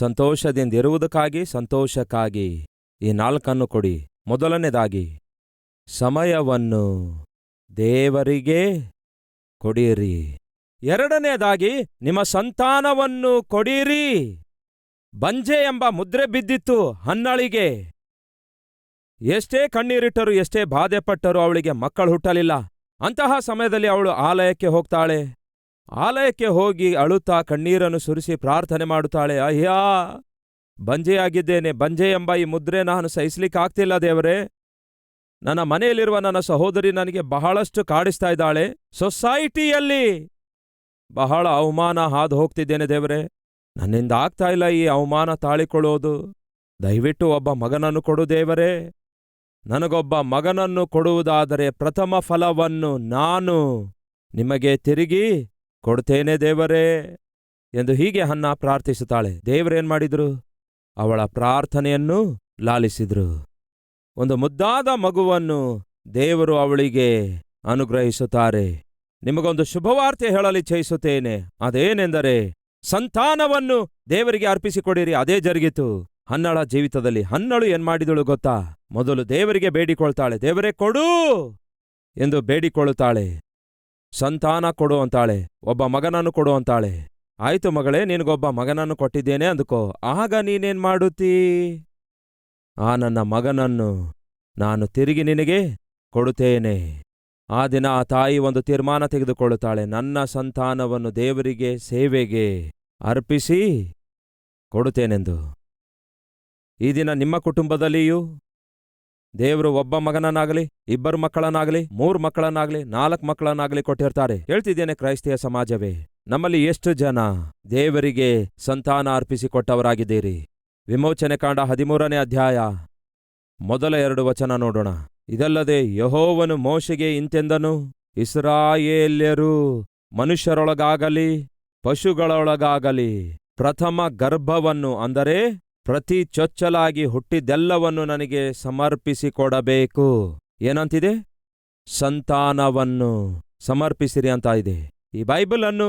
ಸಂತೋಷದಿಂದಿರುವುದಕ್ಕಾಗಿ ಸಂತೋಷಕ್ಕಾಗಿ ಈ ನಾಲ್ಕನ್ನು ಕೊಡಿ. ಮೊದಲನೇದಾಗಿ, ಸಮಯವನ್ನು ದೇವರಿಗೆ ಕೊಡಿರಿ. ಎರಡನೇದಾಗಿ, ನಿಮ್ಮ ಸಂತಾನವನ್ನು ಕೊಡಿರಿ. ಬಂಜೆ ಎಂಬ ಮುದ್ರೆ ಬಿದ್ದಿತ್ತು ಹನ್ನಳಿಗೆ. ಎಷ್ಟೇ ಕಣ್ಣೀರಿಟ್ಟರು, ಎಷ್ಟೇ ಬಾಧೆಪಟ್ಟರೂ ಅವಳಿಗೆ ಮಕ್ಕಳು ಹುಟ್ಟಲಿಲ್ಲ. ಅಂತಹ ಸಮಯದಲ್ಲಿ ಅವಳು ಆಲಯಕ್ಕೆ ಹೋಗ್ತಾಳೆ. ಆಲಯಕ್ಕೆ ಹೋಗಿ ಅಳುತ್ತಾ ಕಣ್ಣೀರನ್ನು ಸುರಿಸಿ ಪ್ರಾರ್ಥನೆ ಮಾಡುತ್ತಾಳೆ. ಅಯ್ಯಾ, ಬಂಜೆಯಾಗಿದ್ದೇನೆ. ಬಂಜೆ ಎಂಬ ಈ ಮುದ್ರೆ ನಾನು ಸಹಿಸ್ಲಿಕ್ಕಾಗ್ತಿಲ್ಲ ದೇವರೇ. ನನ್ನ ಮನೆಯಲ್ಲಿರುವ ನನ್ನ ಸಹೋದರಿ ನನಗೆ ಬಹಳಷ್ಟು ಕಾಡಿಸ್ತಾ ಇದ್ದಾಳೆ. ಸೊಸೈಟಿಯಲ್ಲಿ ಬಹಳ ಅವಮಾನ ಹಾದು ಹೋಗ್ತಿದ್ದೇನೆ ದೇವರೇ. ನನ್ನಿಂದ ಆಗ್ತಾ ಇಲ್ಲ ಈ ಅವಮಾನ ತಾಳಿಕೊಳ್ಳೋದು. ದಯವಿಟ್ಟು ಒಬ್ಬ ಮಗನನ್ನು ಕೊಡು ದೇವರೇ. ನನಗೊಬ್ಬ ಮಗನನ್ನು ಕೊಡುವುದಾದರೆ ಪ್ರಥಮ ಫಲವನ್ನು ನಾನು ನಿಮಗೆ ತಿರುಗಿ ಕೊಡ್ತೇನೆ ದೇವರೇ ಎಂದು ಹೀಗೆ ಹನ್ನ ಪ್ರಾರ್ಥಿಸುತ್ತಾಳೆ. ದೇವರೇನ್ ಮಾಡಿದ್ರು? ಅವಳ ಪ್ರಾರ್ಥನೆಯನ್ನು ಲಾಲಿಸಿದ್ರು. ಒಂದು ಮುದ್ದಾದ ಮಗುವನ್ನು ದೇವರು ಅವಳಿಗೆ ಅನುಗ್ರಹಿಸುತ್ತಾರೆ. ನಿಮಗೊಂದು ಶುಭವಾರ್ತೆ ಹೇಳಲಿಚ್ಛಯಿಸುತ್ತೇನೆ ಅದೇನೆಂದರೆ, ಸಂತಾನವನ್ನು ದೇವರಿಗೆ ಅರ್ಪಿಸಿಕೊಡಿರಿ, ಅದೇ ಜರುಗಿತು. ಹನ್ನಳ ಜೀವಿತದಲ್ಲಿ ಹನ್ನಳು ಏನ್ ಮಾಡಿದಳು ಗೊತ್ತಾ? ಮೊದಲು ದೇವರಿಗೆ ಬೇಡಿಕೊಳ್ತಾಳೆ. ದೇವರೇ ಕೊಡು ಎಂದು ಬೇಡಿಕೊಳ್ಳುತ್ತಾಳೆ. ಸಂತಾನ ಕೊಡು ಅಂತಾಳೆ, ಒಬ್ಬ ಮಗನನ್ನು ಕೊಡು ಅಂತಾಳೆ. ಆಯ್ತು ಮಗಳೇ, ನಿನಗೊಬ್ಬ ಮಗನನ್ನು ಕೊಟ್ಟಿದ್ದೇನೆ ಅಂದುಕೋ, ಆಗ ನೀನೇನ್ ಮಾಡುತ್ತೀ? ಆ ನನ್ನ ಮಗನನ್ನು ನಾನು ತಿರುಗಿ ನಿನಗೆ ಕೊಡುತ್ತೇನೆ. ಆ ದಿನ ಆ ತಾಯಿ ಒಂದು ತೀರ್ಮಾನ ತೆಗೆದುಕೊಳ್ಳುತ್ತಾಳೆ, ನನ್ನ ಸಂತಾನವನ್ನು ದೇವರಿಗೆ ಸೇವೆಗೆ ಅರ್ಪಿಸಿ ಕೊಡುತ್ತೇನೆಂದು. ಈ ದಿನ ನಿಮ್ಮ ಕುಟುಂಬದಲ್ಲಿಯೂ ದೇವರು ಒಬ್ಬ ಮಗನನ್ನಾಗಲಿ, ಇಬ್ಬರು ಮಕ್ಕಳನ್ನಾಗಲಿ, ಮೂರು ಮಕ್ಕಳನ್ನಾಗಲಿ, ನಾಲ್ಕು ಮಕ್ಕಳನ್ನಾಗಲಿ ಕೊಟ್ಟಿರ್ತಾರೆ. ಹೇಳ್ತಿದ್ದೇನೆ ಕ್ರೈಸ್ತಿಯ ಸಮಾಜವೇ, ನಮ್ಮಲ್ಲಿ ಎಷ್ಟು ಜನ ದೇವರಿಗೆ ಸಂತಾನ ಅರ್ಪಿಸಿಕೊಟ್ಟವರಾಗಿದ್ದೀರಿ? ವಿಮೋಚನೆ ಕಾಂಡ ಹದಿಮೂರನೇ ಅಧ್ಯಾಯ, ಮೊದಲ ಎರಡು ವಚನ ನೋಡೋಣ. ಇದಲ್ಲದೆ ಯಹೋವನು ಮೋಶೆಗೆ ಇಂತೆಂದನು, ಇಸ್ರಾಯೇಲ್ಯರು ಮನುಷ್ಯರೊಳಗಾಗಲಿ, ಪಶುಗಳೊಳಗಾಗಲಿ ಪ್ರಥಮ ಗರ್ಭವನ್ನು ಅಂದರೆ ಪ್ರತಿ ಚೊಚ್ಚಲಾಗಿ ಹುಟ್ಟಿದ್ದೆಲ್ಲವನ್ನು ನನಗೆ ಸಮರ್ಪಿಸಿಕೊಡಬೇಕು. ಏನಂತಿದೆ? ಸಂತಾನವನ್ನು ಸಮರ್ಪಿಸಿರಿ ಅಂತ ಇದೆ ಈ ಬೈಬಲನ್ನು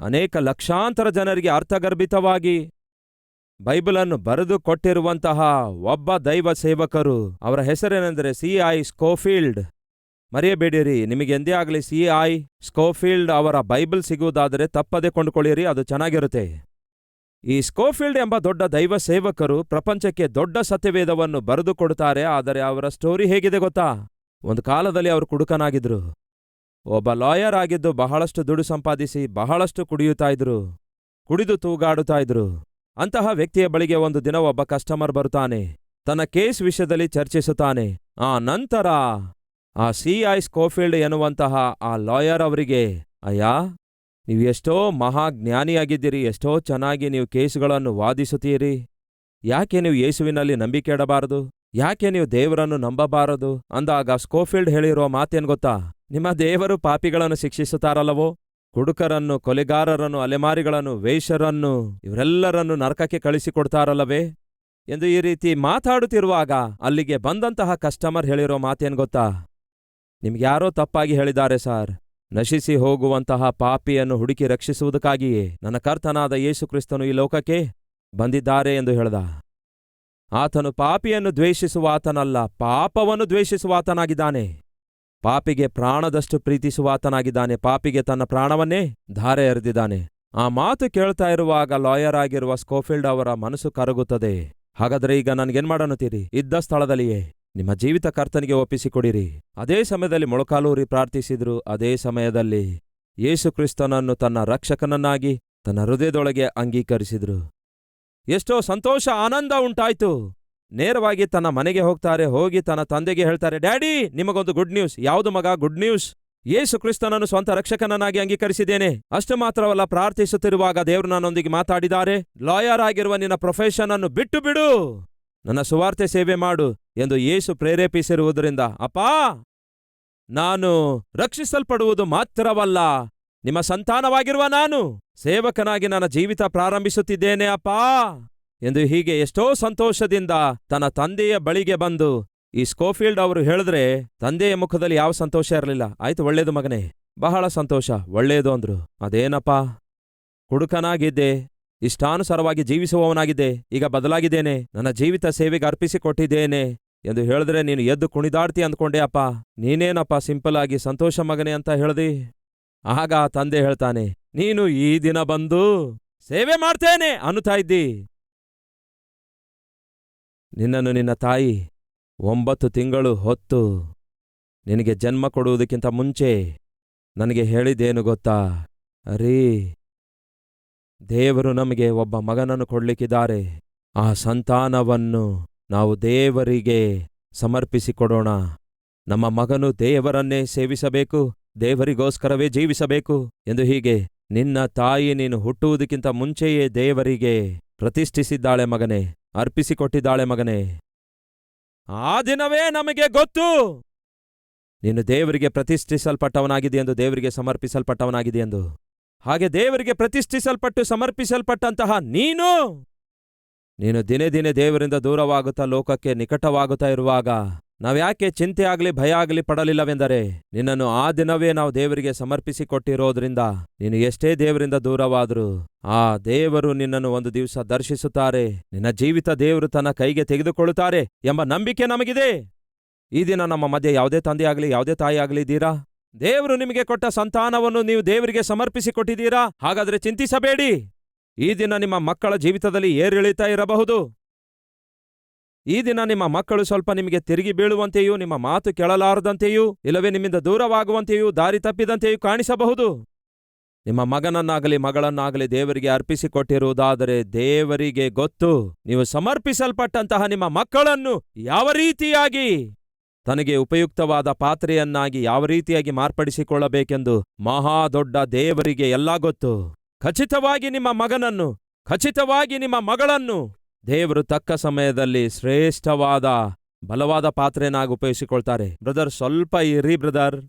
ಅನೇಕ ಲಕ್ಷಾಂತರ ಜನರಿಗೆ ಅರ್ಥಗರ್ಭಿತವಾಗಿ ಬೈಬಲನ್ನು ಬರೆದು ಕೊಟ್ಟಿರುವಂತಹ ಒಬ್ಬ ದೈವ ಸೇವಕರು, ಅವರ ಹೆಸರೇನೆಂದರೆ ಸಿ ಐ ಸ್ಕೋಫೀಲ್ಡ್. ಮರೆಯಬೇಡಿರಿ, ನಿಮಗೆ ಎಂದೇ ಆಗಲಿ ಸಿ ಐ ಸ್ಕೋಫೀಲ್ಡ್ ಅವರ ಬೈಬಲ್ ಸಿಗುವುದಾದರೆ ತಪ್ಪದೆ ಕೊಂಡುಕೊಳ್ಳಿರಿ, ಅದು ಚೆನ್ನಾಗಿರುತ್ತೆ. ಈ ಸ್ಕೋಫೀಲ್ಡ್ ಎಂಬ ದೊಡ್ಡ ದೈವ ಸೇವಕರು ಪ್ರಪಂಚಕ್ಕೆ ದೊಡ್ಡ ಸತ್ಯವೇದವನ್ನು ಬರೆದು ಕೊಡುತ್ತಾರೆ, ಆದರೆ ಅವರ ಸ್ಟೋರಿ ಹೇಗಿದೆ ಗೊತ್ತಾ? ಒಂದು ಕಾಲದಲ್ಲಿ ಅವರು ಕುಡುಕನಾಗಿದ್ರು. ಒಬ್ಬ ಲಾಯರ್ ಆಗಿದ್ದು ಬಹಳಷ್ಟು ದುಡು ಸಂಪಾದಿಸಿ ಬಹಳಷ್ಟು ಕುಡಿಯುತ್ತಾ ಇದ್ರು. ಕುಡಿದು ತೂಗಾಡುತ್ತಾ ಇದ್ರು. ಅಂತಹ ವ್ಯಕ್ತಿಯ ಬಳಿಗೆ ಒಂದು ದಿನ ಒಬ್ಬ ಕಸ್ಟಮರ್ ಬರುತ್ತಾನೆ. ತನ್ನ ಕೇಸ್ ವಿಷಯದಲ್ಲಿ ಚರ್ಚಿಸುತ್ತಾನೆ. ಆ ನಂತರ ಆ ಸಿ ಐ ಸ್ಕೋಫೀಲ್ಡ್ ಎನ್ನುವಂತಹ ಆ ಲಾಯರ್ ಅವರಿಗೆ, ಅಯ್ಯ ನೀವು ಎಷ್ಟೋ ಮಹಾಜ್ಞಾನಿಯಾಗಿದ್ದೀರಿ, ಎಷ್ಟೋ ಚೆನ್ನಾಗಿ ನೀವು ಕೇಸುಗಳನ್ನು ವಾದಿಸುತ್ತೀರಿ. ಯಾಕೆ ನೀವು ಯೇಸುವಿನಲ್ಲಿ ನಂಬಿಕೆ ಇಡಬಾರದು? ಯಾಕೆ ನೀವು ದೇವರನ್ನು ನಂಬಬಾರದು? ಅಂದಾಗ ಸ್ಕೋಫೀಲ್ಡ್ ಹೇಳಿರುವ ಮಾತೇನು ಗೊತ್ತಾ? ನಿಮ್ಮ ದೇವರು ಪಾಪಿಗಳನ್ನು ಶಿಕ್ಷಿಸುತ್ತಾರಲ್ಲವೋ? ಕುಡುಕರನ್ನು ಕೊಲೆಗಾರರನ್ನು, ಅಲೆಮಾರಿಗಳನ್ನು ವೇಷರನ್ನು ಇವರೆಲ್ಲರನ್ನು ನರಕಕ್ಕೆ ಕಳಿಸಿಕೊಡ್ತಾರಲ್ಲವೇ? ಎಂದು ಈ ರೀತಿ ಮಾತಾಡುತ್ತಿರುವಾಗ ಅಲ್ಲಿಗೆ ಬಂದಂತಹ ಕಸ್ಟಮರ್ ಹೇಳಿರೋ ಮಾತೇನು ಗೊತ್ತಾ? ನಿಮ್ಗ್ಯಾರೋ ತಪ್ಪಾಗಿ ಹೇಳಿದ್ದಾರೆ, ಸಾರ್. ನಶಿಸಿ ಹೋಗುವಂತಹ ಪಾಪಿಯನ್ನು ಹುಡುಕಿ ರಕ್ಷಿಸುವುದಕ್ಕಾಗಿಯೇ ನನ್ನ ಕರ್ತನಾದ ಯೇಸುಕ್ರಿಸ್ತನು ಈ ಲೋಕಕ್ಕೆ ಬಂದಿದ್ದಾರೆ ಎಂದು ಹೇಳ್ದ. ಆತನು ಪಾಪಿಯನ್ನು ದ್ವೇಷಿಸುವಾತನಲ್ಲ, ಪಾಪವನ್ನು ದ್ವೇಷಿಸುವಾತನಾಗಿದ್ದಾನೆ. ಪಾಪಿಗೆ ಪ್ರಾಣದಷ್ಟು ಪ್ರೀತಿಸುವಾತನಾಗಿದ್ದಾನೆ, ಪಾಪಿಗೆ ತನ್ನ ಪ್ರಾಣವನ್ನೇ ಧಾರೆ ಎರೆದಿದ್ದಾನೆ ಆ ಮಾತು ಕೇಳ್ತಾ ಇರುವಾಗ ಲಾಯರ್ ಆಗಿರುವ ಸ್ಕೋಫೀಲ್ಡ್ ಅವರ ಮನಸ್ಸು ಕರಗುತ್ತದೆ. ಹಾಗಾದ್ರೆ ಈಗ ನನಗೇನ್ ಇದ್ದ ಸ್ಥಳದಲ್ಲಿಯೇ. ನಿಮ್ಮ ಜೀವಿತ ಕರ್ತನಿಗೆ ಒಪ್ಪಿಸಿಕೊಡಿರಿ. ಅದೇ ಸಮಯದಲ್ಲಿ ಮೊಳಕಾಲೂರಿ ಪ್ರಾರ್ಥಿಸಿದ್ರು. ಅದೇ ಸಮಯದಲ್ಲಿ ಯೇಸುಕ್ರಿಸ್ತನನ್ನು ತನ್ನ ರಕ್ಷಕನನ್ನಾಗಿ ತನ್ನ ಹೃದಯದೊಳಗೆ ಅಂಗೀಕರಿಸಿದ್ರು. ಎಷ್ಟೋ ಸಂತೋಷ, ಆನಂದ ಉಂಟಾಯ್ತು. ನೇರವಾಗಿ ತನ್ನ ಮನೆಗೆ ಹೋಗ್ತಾರೆ, ಹೋಗಿ ತನ್ನ ತಂದೆಗೆ ಹೇಳ್ತಾರೆ, ಡ್ಯಾಡಿ, ನಿಮಗೊಂದು ಗುಡ್ ನ್ಯೂಸ್. ಯಾವುದು ಮಗ? Good news. ಯೇಸು ಕ್ರಿಸ್ತನನ್ನು ಸ್ವಂತ ರಕ್ಷಕನನ್ನಾಗಿ ಅಂಗೀಕರಿಸಿದ್ದೇನೆ. ಅಷ್ಟು ಮಾತ್ರವಲ್ಲ, ಪ್ರಾರ್ಥಿಸುತ್ತಿರುವಾಗ ದೇವರು ನನ್ನೊಂದಿಗೆ ಮಾತಾಡಿದ್ದಾರೆ. ಲಾಯರ್ ಆಗಿರುವ ನಿನ್ನ ಪ್ರೊಫೆಷನ್ ಅನ್ನು ಬಿಟ್ಟು ಬಿಡು. ನನ್ನ ಸುವಾರ್ತೆ ಸೇವೆ ಮಾಡು. ಎಂದು ಯೇಸು ಪ್ರೇರೇಪಿಸಿರುವುದರಿಂದ, ಅಪ್ಪಾ, ನಾನು ರಕ್ಷಿಸಲ್ಪಡುವುದು ಮಾತ್ರವಲ್ಲ, ನಿಮ್ಮ ಸಂತಾನವಾಗಿರುವ ನಾನು ಸೇವಕನಾಗಿ ನನ್ನ ಜೀವಿತ ಪ್ರಾರಂಭಿಸುತ್ತಿದ್ದೇನೆ, ಅಪ್ಪಾ, ಎಂದು ಹೀಗೆ ಎಷ್ಟೋ ಸಂತೋಷದಿಂದ ತನ್ನ ತಂದೆಯ ಬಳಿಗೆ ಬಂದು ಈ ಸ್ಕೋಫೀಲ್ಡ್ ಅವರು ಹೇಳಿದ್ರೆ, ತಂದೆಯ ಮುಖದಲ್ಲಿ ಯಾವ ಸಂತೋಷ ಇರಲಿಲ್ಲ. ಆಯ್ತು, ಒಳ್ಳೇದು ಮಗನೇ, ಬಹಳ ಸಂತೋಷ, ಒಳ್ಳೇದು ಅಂದ್ರು. ಅದೇನಪ್ಪ ಕುಡುಕನಾಗಿದ್ದೆ ಇಷ್ಟಾನುಸಾರವಾಗಿ ಜೀವಿಸುವವನಾಗಿದ್ದೆ, ಈಗ ಬದಲಾಗಿದ್ದೇನೆ. ನನ್ನ ಜೀವಿತ ಸೇವೆಗೆ ಅರ್ಪಿಸಿಕೊಟ್ಟಿದ್ದೇನೆ ಎಂದು ಹೇಳಿದ್ರೆ ನೀನು ಎದ್ದು ಕುಣಿದಾಡ್ತಿ ಅಂದ್ಕೊಂಡೆ, ಅಪ್ಪ. ನೀನೇನಪ್ಪ ಸಿಂಪಲ್ ಆಗಿ ಸಂತೋಷ ಮಗನೆ ಅಂತ ಹೇಳ್ದಿ? ಆಗ ತಂದೆ ಹೇಳ್ತಾನೆ, ನೀನು ಈ ದಿನ ಬಂದು ಸೇವೆ ಮಾಡ್ತೇನೆ ಅನ್ನುತ್ತಾ ಇದ್ದಿ. ನಿನ್ನನ್ನು ನಿನ್ನ ತಾಯಿ ಒಂಬತ್ತು ತಿಂಗಳು ಹೊತ್ತು ನಿನಗೆ ಜನ್ಮ ಕೊಡುವುದಕ್ಕಿಂತ ಮುಂಚೆ ನನಗೆ ಹೇಳಿದ್ದೇನು ಗೊತ್ತಾ? ಅರೀ ದೇವರು ನಮಗೆ ಒಬ್ಬ ಮಗನನ್ನು ಕೊಡ್ಲಿಕ್ಕಿದ್ದಾರೆ. ಆ ಸಂತಾನವನ್ನು ನಾವು ದೇವರಿಗೆ ಸಮರ್ಪಿಸಿಕೊಡೋಣ. ನಮ್ಮ ಮಗನು ದೇವರನ್ನೇ ಸೇವಿಸಬೇಕು, ದೇವರಿಗೋಸ್ಕರವೇ ಜೀವಿಸಬೇಕು ಎಂದು ಹೀಗೆ ನಿನ್ನ ತಾಯಿ ನೀನು ಹುಟ್ಟುವುದಕ್ಕಿಂತ ಮುಂಚೆಯೇ ದೇವರಿಗೆ ಪ್ರತಿಷ್ಠಿಸಿದ್ದಾಳೆ ಮಗನೇ, ಅರ್ಪಿಸಿಕೊಟ್ಟಿದ್ದಾಳೆ ಮಗನೇ. ಆ ದಿನವೇ ನಮಗೆ ಗೊತ್ತು! ನೀನು ದೇವರಿಗೆ ಪ್ರತಿಷ್ಠಿಸಲ್ಪಟ್ಟವನಾಗಿದೆಯೆಂದು ದೇವರಿಗೆ ಸಮರ್ಪಿಸಲ್ಪಟ್ಟವನಾಗಿದೆ ಎಂದು ಹಾಗೆ ದೇವರಿಗೆ ಪ್ರತಿಷ್ಠಿಸಲ್ಪಟ್ಟು, ಸಮರ್ಪಿಸಲ್ಪಟ್ಟಂತಹ ನೀನು ನೀನು ದಿನೇ ದಿನೇ ದೇವರಿಂದ ದೂರವಾಗುತ್ತಾ, ಲೋಕಕ್ಕೆ ನಿಕಟವಾಗುತ್ತಾ ಇರುವಾಗ ನಾವ್ಯಾಕೆ ಚಿಂತೆ ಆಗಲಿ, ಭಯ ಆಗಲಿ ಪಡಲಿಲ್ಲವೆಂದರೆ ನಿನ್ನನ್ನು ಆ ದಿನವೇ ನಾವು ದೇವರಿಗೆ ಸಮರ್ಪಿಸಿಕೊಟ್ಟಿರೋದ್ರಿಂದ ನೀನು ಎಷ್ಟೇ ದೇವರಿಂದ ದೂರವಾದರೂ ಆ ದೇವರು ನಿನ್ನನ್ನು ಒಂದು ದಿವಸ ದರ್ಶಿಸುತ್ತಾರೆ, ನಿನ್ನ ಜೀವಿತ ದೇವರು ತನ್ನ ಕೈಗೆ ತೆಗೆದುಕೊಳ್ಳುತ್ತಾರೆ ಎಂಬ ನಂಬಿಕೆ ನಮಗಿದೆ. ಈ ದಿನ ನಮ್ಮ ಮಧ್ಯೆ ಯಾವುದೇ ತಂದೆಯಾಗಲಿ, ಯಾವುದೇ ತಾಯಿಯಾಗಲಿ ಇದ್ದೀರಾ? ದೇವರು ನಿಮಗೆ ಕೊಟ್ಟ ಸಂತಾನವನ್ನು ನೀವು ದೇವರಿಗೆ ಸಮರ್ಪಿಸಿಕೊಟ್ಟಿದ್ದೀರಾ? ಹಾಗಾದ್ರೆ ಚಿಂತಿಸಬೇಡಿ. ಈ ದಿನ ನಿಮ್ಮ ಮಕ್ಕಳ ಜೀವಿತದಲ್ಲಿ ಏರಿಳಿತ ಇರಬಹುದು. ಈ ದಿನ ನಿಮ್ಮ ಮಕ್ಕಳು ಸ್ವಲ್ಪ ನಿಮಗೆ ತಿರುಗಿ ಬೀಳುವಂತೆಯೂ, ನಿಮ್ಮ ಮಾತು ಕೇಳಲಾರದಂತೆಯೂ, ಇಲ್ಲವೇ ನಿಮ್ಮಿಂದ ದೂರವಾಗುವಂತೆಯೂ, ದಾರಿ ತಪ್ಪಿದಂತೆಯೂ ಕಾಣಿಸಬಹುದು. ನಿಮ್ಮ ಮಗನನ್ನಾಗಲಿ ಮಗಳನ್ನಾಗಲಿ ದೇವರಿಗೆ ಅರ್ಪಿಸಿಕೊಟ್ಟಿರುವುದಾದರೆ ದೇವರಿಗೆ ಗೊತ್ತು. ನೀವು ಸಮರ್ಪಿಸಲ್ಪಟ್ಟಂತಹ ನಿಮ್ಮ ಮಕ್ಕಳನ್ನು ಯಾವ ರೀತಿಯಾಗಿ ತನಗೆ ಉಪಯುಕ್ತವಾದ ಪಾತ್ರೆಯನ್ನಾಗಿ ಯಾವ ರೀತಿಯಾಗಿ ಮಾರ್ಪಡಿಸಿಕೊಳ್ಳಬೇಕೆಂದು ಮಹಾ ದೊಡ್ಡ ದೇವರಿಗೆ ಎಲ್ಲಾ ಗೊತ್ತು. ಖಚಿತವಾಗಿ ನಿಮ್ಮ ಮಗನನ್ನು, ಖಚಿತವಾಗಿ ನಿಮ್ಮ ಮಗಳನ್ನು. ದೇವರು ತಕ್ಕ ಸಮಯದಲ್ಲಿ ಶ್ರೇಷ್ಠವಾದ, ಬಲವಾದ ಪಾತ್ರೆಯನ್ನಾಗಿ ಉಪಯೋಗಿಸಿಕೊಳ್ತಾರೆ. ಬ್ರದರ್, ಸ್ವಲ್ಪ ಇರಿ ಬ್ರದರ್.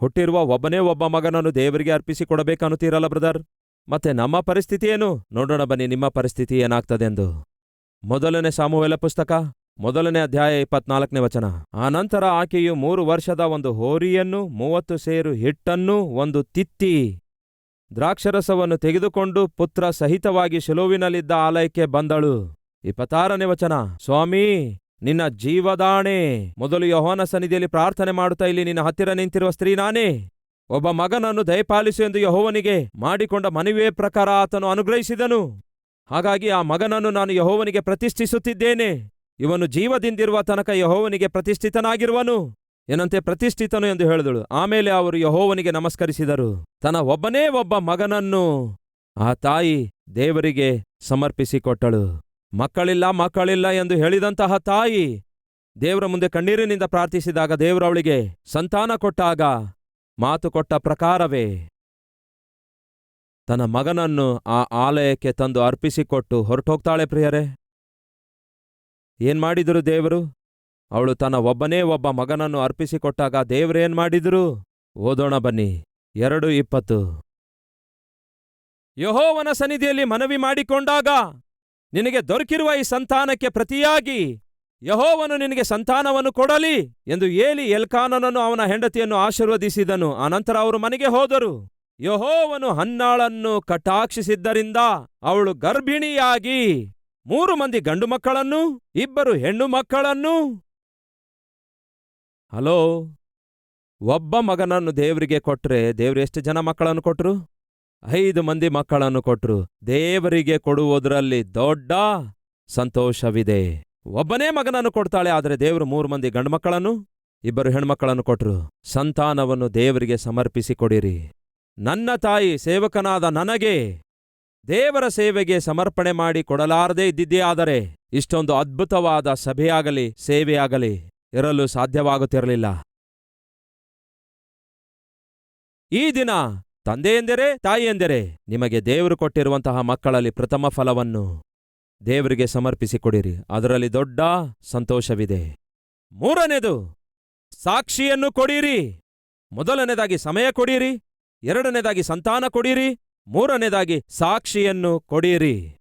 ಹುಟ್ಟಿರುವ ಒಬ್ಬನೇ ಒಬ್ಬ ಮಗನನ್ನು ದೇವರಿಗೆ ಅರ್ಪಿಸಿಕೊಡಬೇಕನ್ನುತ್ತೀರಲ್ಲ ಬ್ರದರ್? ಮತ್ತೆ ನಮ್ಮ ಪರಿಸ್ಥಿತಿ ಏನು? ನೋಡೋಣ ಬನ್ನಿ, ನಿಮ್ಮ ಪರಿಸ್ಥಿತಿ ಏನಾಗ್ತದೆಂದು. ಮೊದಲನೇ ಸಾಮೂಹಲ ಪುಸ್ತಕ. ಮೊದಲನೇ ಅಧ್ಯಾಯ ಇಪ್ಪತ್ನಾಲ್ಕನೇ ವಚನ. ಆನಂತರ ಆಕೆಯು ಮೂರು ವರ್ಷದ ಒಂದು ಹೋರಿಯನ್ನು, ಮೂವತ್ತು ಸೇರು ಹಿಟ್ಟನ್ನು, ಒಂದು ತಿತ್ತಿ ದ್ರಾಕ್ಷರಸವನ್ನು ತೆಗೆದುಕೊಂಡು ಪುತ್ರ ಸಹಿತವಾಗಿ ಶಿಲುವಿನಲ್ಲಿದ್ದ ಆಲಯಕ್ಕೆ ಬಂದಳು. ಇಪ್ಪತ್ತಾರನೇ ವಚನ. ಸ್ವಾಮಿ, ನಿನ್ನ ಜೀವದಾಣೆ. ಮೊದಲು ಯೋಹನ ಸನ್ನಿಧಿಯಲ್ಲಿ ಪ್ರಾರ್ಥನೆ ಮಾಡುತ್ತಾ ಇಲ್ಲಿ ನಿನ್ನ ಹತ್ತಿರ ನಿಂತಿರುವ ಸ್ತ್ರೀ ನಾನೇ. ಒಬ್ಬ ಮಗನನ್ನು ದಯಪಾಲಿಸು ಎಂದು ಯಹೋವನಿಗೆ ಮಾಡಿಕೊಂಡ ಮನವಿಯ ಪ್ರಕಾರ ಆತನು ಅನುಗ್ರಹಿಸಿದನು. ಹಾಗಾಗಿ ಆ ಮಗನನ್ನು ನಾನು ಯಹೋವನಿಗೆ ಪ್ರತಿಷ್ಠಿಸುತ್ತಿದ್ದೇನೆ. ಇವನು ಜೀವದಿಂದಿರುವ ತನಕ ಯಹೋವನಿಗೆ ಪ್ರತಿಷ್ಠಿತನಾಗಿರುವನು. ಏನಂತೆ ಪ್ರತಿಷ್ಠಿತನು ಎಂದು ಹೇಳಿದಳು. ಆಮೇಲೆ ಅವರು ಯಹೋವನಿಗೆ ನಮಸ್ಕರಿಸಿದರು. ತನ್ನ ಒಬ್ಬನೇ ಒಬ್ಬ ಮಗನನ್ನು ಆ ತಾಯಿ ದೇವರಿಗೆ ಸಮರ್ಪಿಸಿಕೊಟ್ಟಳು. ಮಕ್ಕಳಿಲ್ಲ ಮಕ್ಕಳಿಲ್ಲ ಎಂದು ಹೇಳಿದಂತಹ ತಾಯಿ ದೇವರ ಮುಂದೆ ಕಣ್ಣೀರಿನಿಂದ ಪ್ರಾರ್ಥಿಸಿದಾಗ ದೇವರವಳಿಗೆ ಸಂತಾನ ಕೊಟ್ಟಾಗ ಮಾತು ಕೊಟ್ಟ ಪ್ರಕಾರವೇ ತನ್ನ ಮಗನನ್ನು ಆ ಆಲಯಕ್ಕೆ ತಂದು ಅರ್ಪಿಸಿಕೊಟ್ಟು ಹೊರಟೋಗ್ತಾಳೆ ಪ್ರಿಯರೇ. ಏನ್ ಮಾಡಿದರು ದೇವರು? ಅವಳು ತನ್ನ ಒಬ್ಬನೇ ಒಬ್ಬ ಮಗನನ್ನು ಅರ್ಪಿಸಿಕೊಟ್ಟಾಗ ದೇವರೇನ್ ಮಾಡಿದ್ರು? ಓದೋಣ ಬನ್ನಿ. ಎರಡು ಇಪ್ಪತ್ತು. ಯಹೋವನ ಸನ್ನಿಧಿಯಲ್ಲಿ ಮನವಿ ಮಾಡಿಕೊಂಡಾಗ ನಿನಗೆ ದೊರಕಿರುವ ಈ ಸಂತಾನಕ್ಕೆ ಪ್ರತಿಯಾಗಿ ಯಹೋವನು ನಿನಗೆ ಸಂತಾನವನ್ನು ಕೊಡಲಿ ಎಂದು ಏಲಿ ಎಲ್ಕಾನನನ್ನು ಅವನ ಹೆಂಡತಿಯನ್ನು ಆಶೀರ್ವದಿಸಿದನು. ಅನಂತರ ಅವರು ಮನೆಗೆ ಹೋದರು. ಯಹೋವನು ಹನ್ನಾಳನ್ನು ಕಟಾಕ್ಷಿಸಿದ್ದರಿಂದ ಅವಳು ಗರ್ಭಿಣಿಯಾಗಿ ಮೂರು ಮಂದಿ ಗಂಡು ಮಕ್ಕಳನ್ನು, ಇಬ್ಬರು ಹೆಣ್ಣು ಮಕ್ಕಳನ್ನು. ಹಲೋ, ಒಬ್ಬ ಮಗನನ್ನು ದೇವರಿಗೆ ಕೊಟ್ರೆ ದೇವ್ರು ಎಷ್ಟು ಜನ ಮಕ್ಕಳನ್ನು ಕೊಟ್ರು? ಐದು ಮಂದಿ ಮಕ್ಕಳನ್ನು ಕೊಟ್ರು. ದೇವರಿಗೆ ಕೊಡುವುದರಲ್ಲಿ ದೊಡ್ಡ ಸಂತೋಷವಿದೆ. ಒಬ್ಬನೇ ಮಗನನ್ನು ಕೊಡ್ತಾಳೆ, ಆದರೆ ದೇವರು ಮೂರು ಮಂದಿ ಗಂಡು ಮಕ್ಕಳನ್ನು, ಇಬ್ಬರು ಹೆಣ್ಮಕ್ಕಳನ್ನು ಕೊಟ್ರು. ಸಂತಾನವನ್ನು ದೇವರಿಗೆ ಸಮರ್ಪಿಸಿ ಕೊಡಿರಿ ನನ್ನ ತಾಯಿ ಸೇವಕನಾದ ನನಗೆ ದೇವರ ಸೇವೆಗೆ ಸಮರ್ಪಣೆ ಮಾಡಿ ಕೊಡಲಾರದೇ ಇದ್ದಿದ್ದೇ ಆದರೆ ಇಷ್ಟೊಂದು ಅದ್ಭುತವಾದ ಸಭೆಯಾಗಲಿ, ಸೇವೆಯಾಗಲಿ ಇರಲು ಸಾಧ್ಯವಾಗುತ್ತಿರಲಿಲ್ಲ. ಈ ದಿನ ತಂದೆಯೆಂದರೆ ತಾಯಿಯೆಂದರೆ ನಿಮಗೆ ದೇವರು ಕೊಟ್ಟಿರುವಂತಹ ಮಕ್ಕಳಲ್ಲಿ ಪ್ರಥಮ ಫಲವನ್ನು ದೇವರಿಗೆ ಸಮರ್ಪಿಸಿಕೊಡಿರಿ. ಅದರಲ್ಲಿ ದೊಡ್ಡ ಸಂತೋಷವಿದೆ. ಮೂರನೇದು, ಸಾಕ್ಷಿಯನ್ನು ಕೊಡಿರಿ. ಮೊದಲನೇದಾಗಿ ಸಮಯ ಕೊಡಿರಿ. ಎರಡನೇದಾಗಿ ಸಂತಾನ ಕೊಡಿರಿ. ಮೂರನೇದಾಗಿ ಸಾಕ್ಷಿಯನ್ನು ಕೊಡಿರಿ.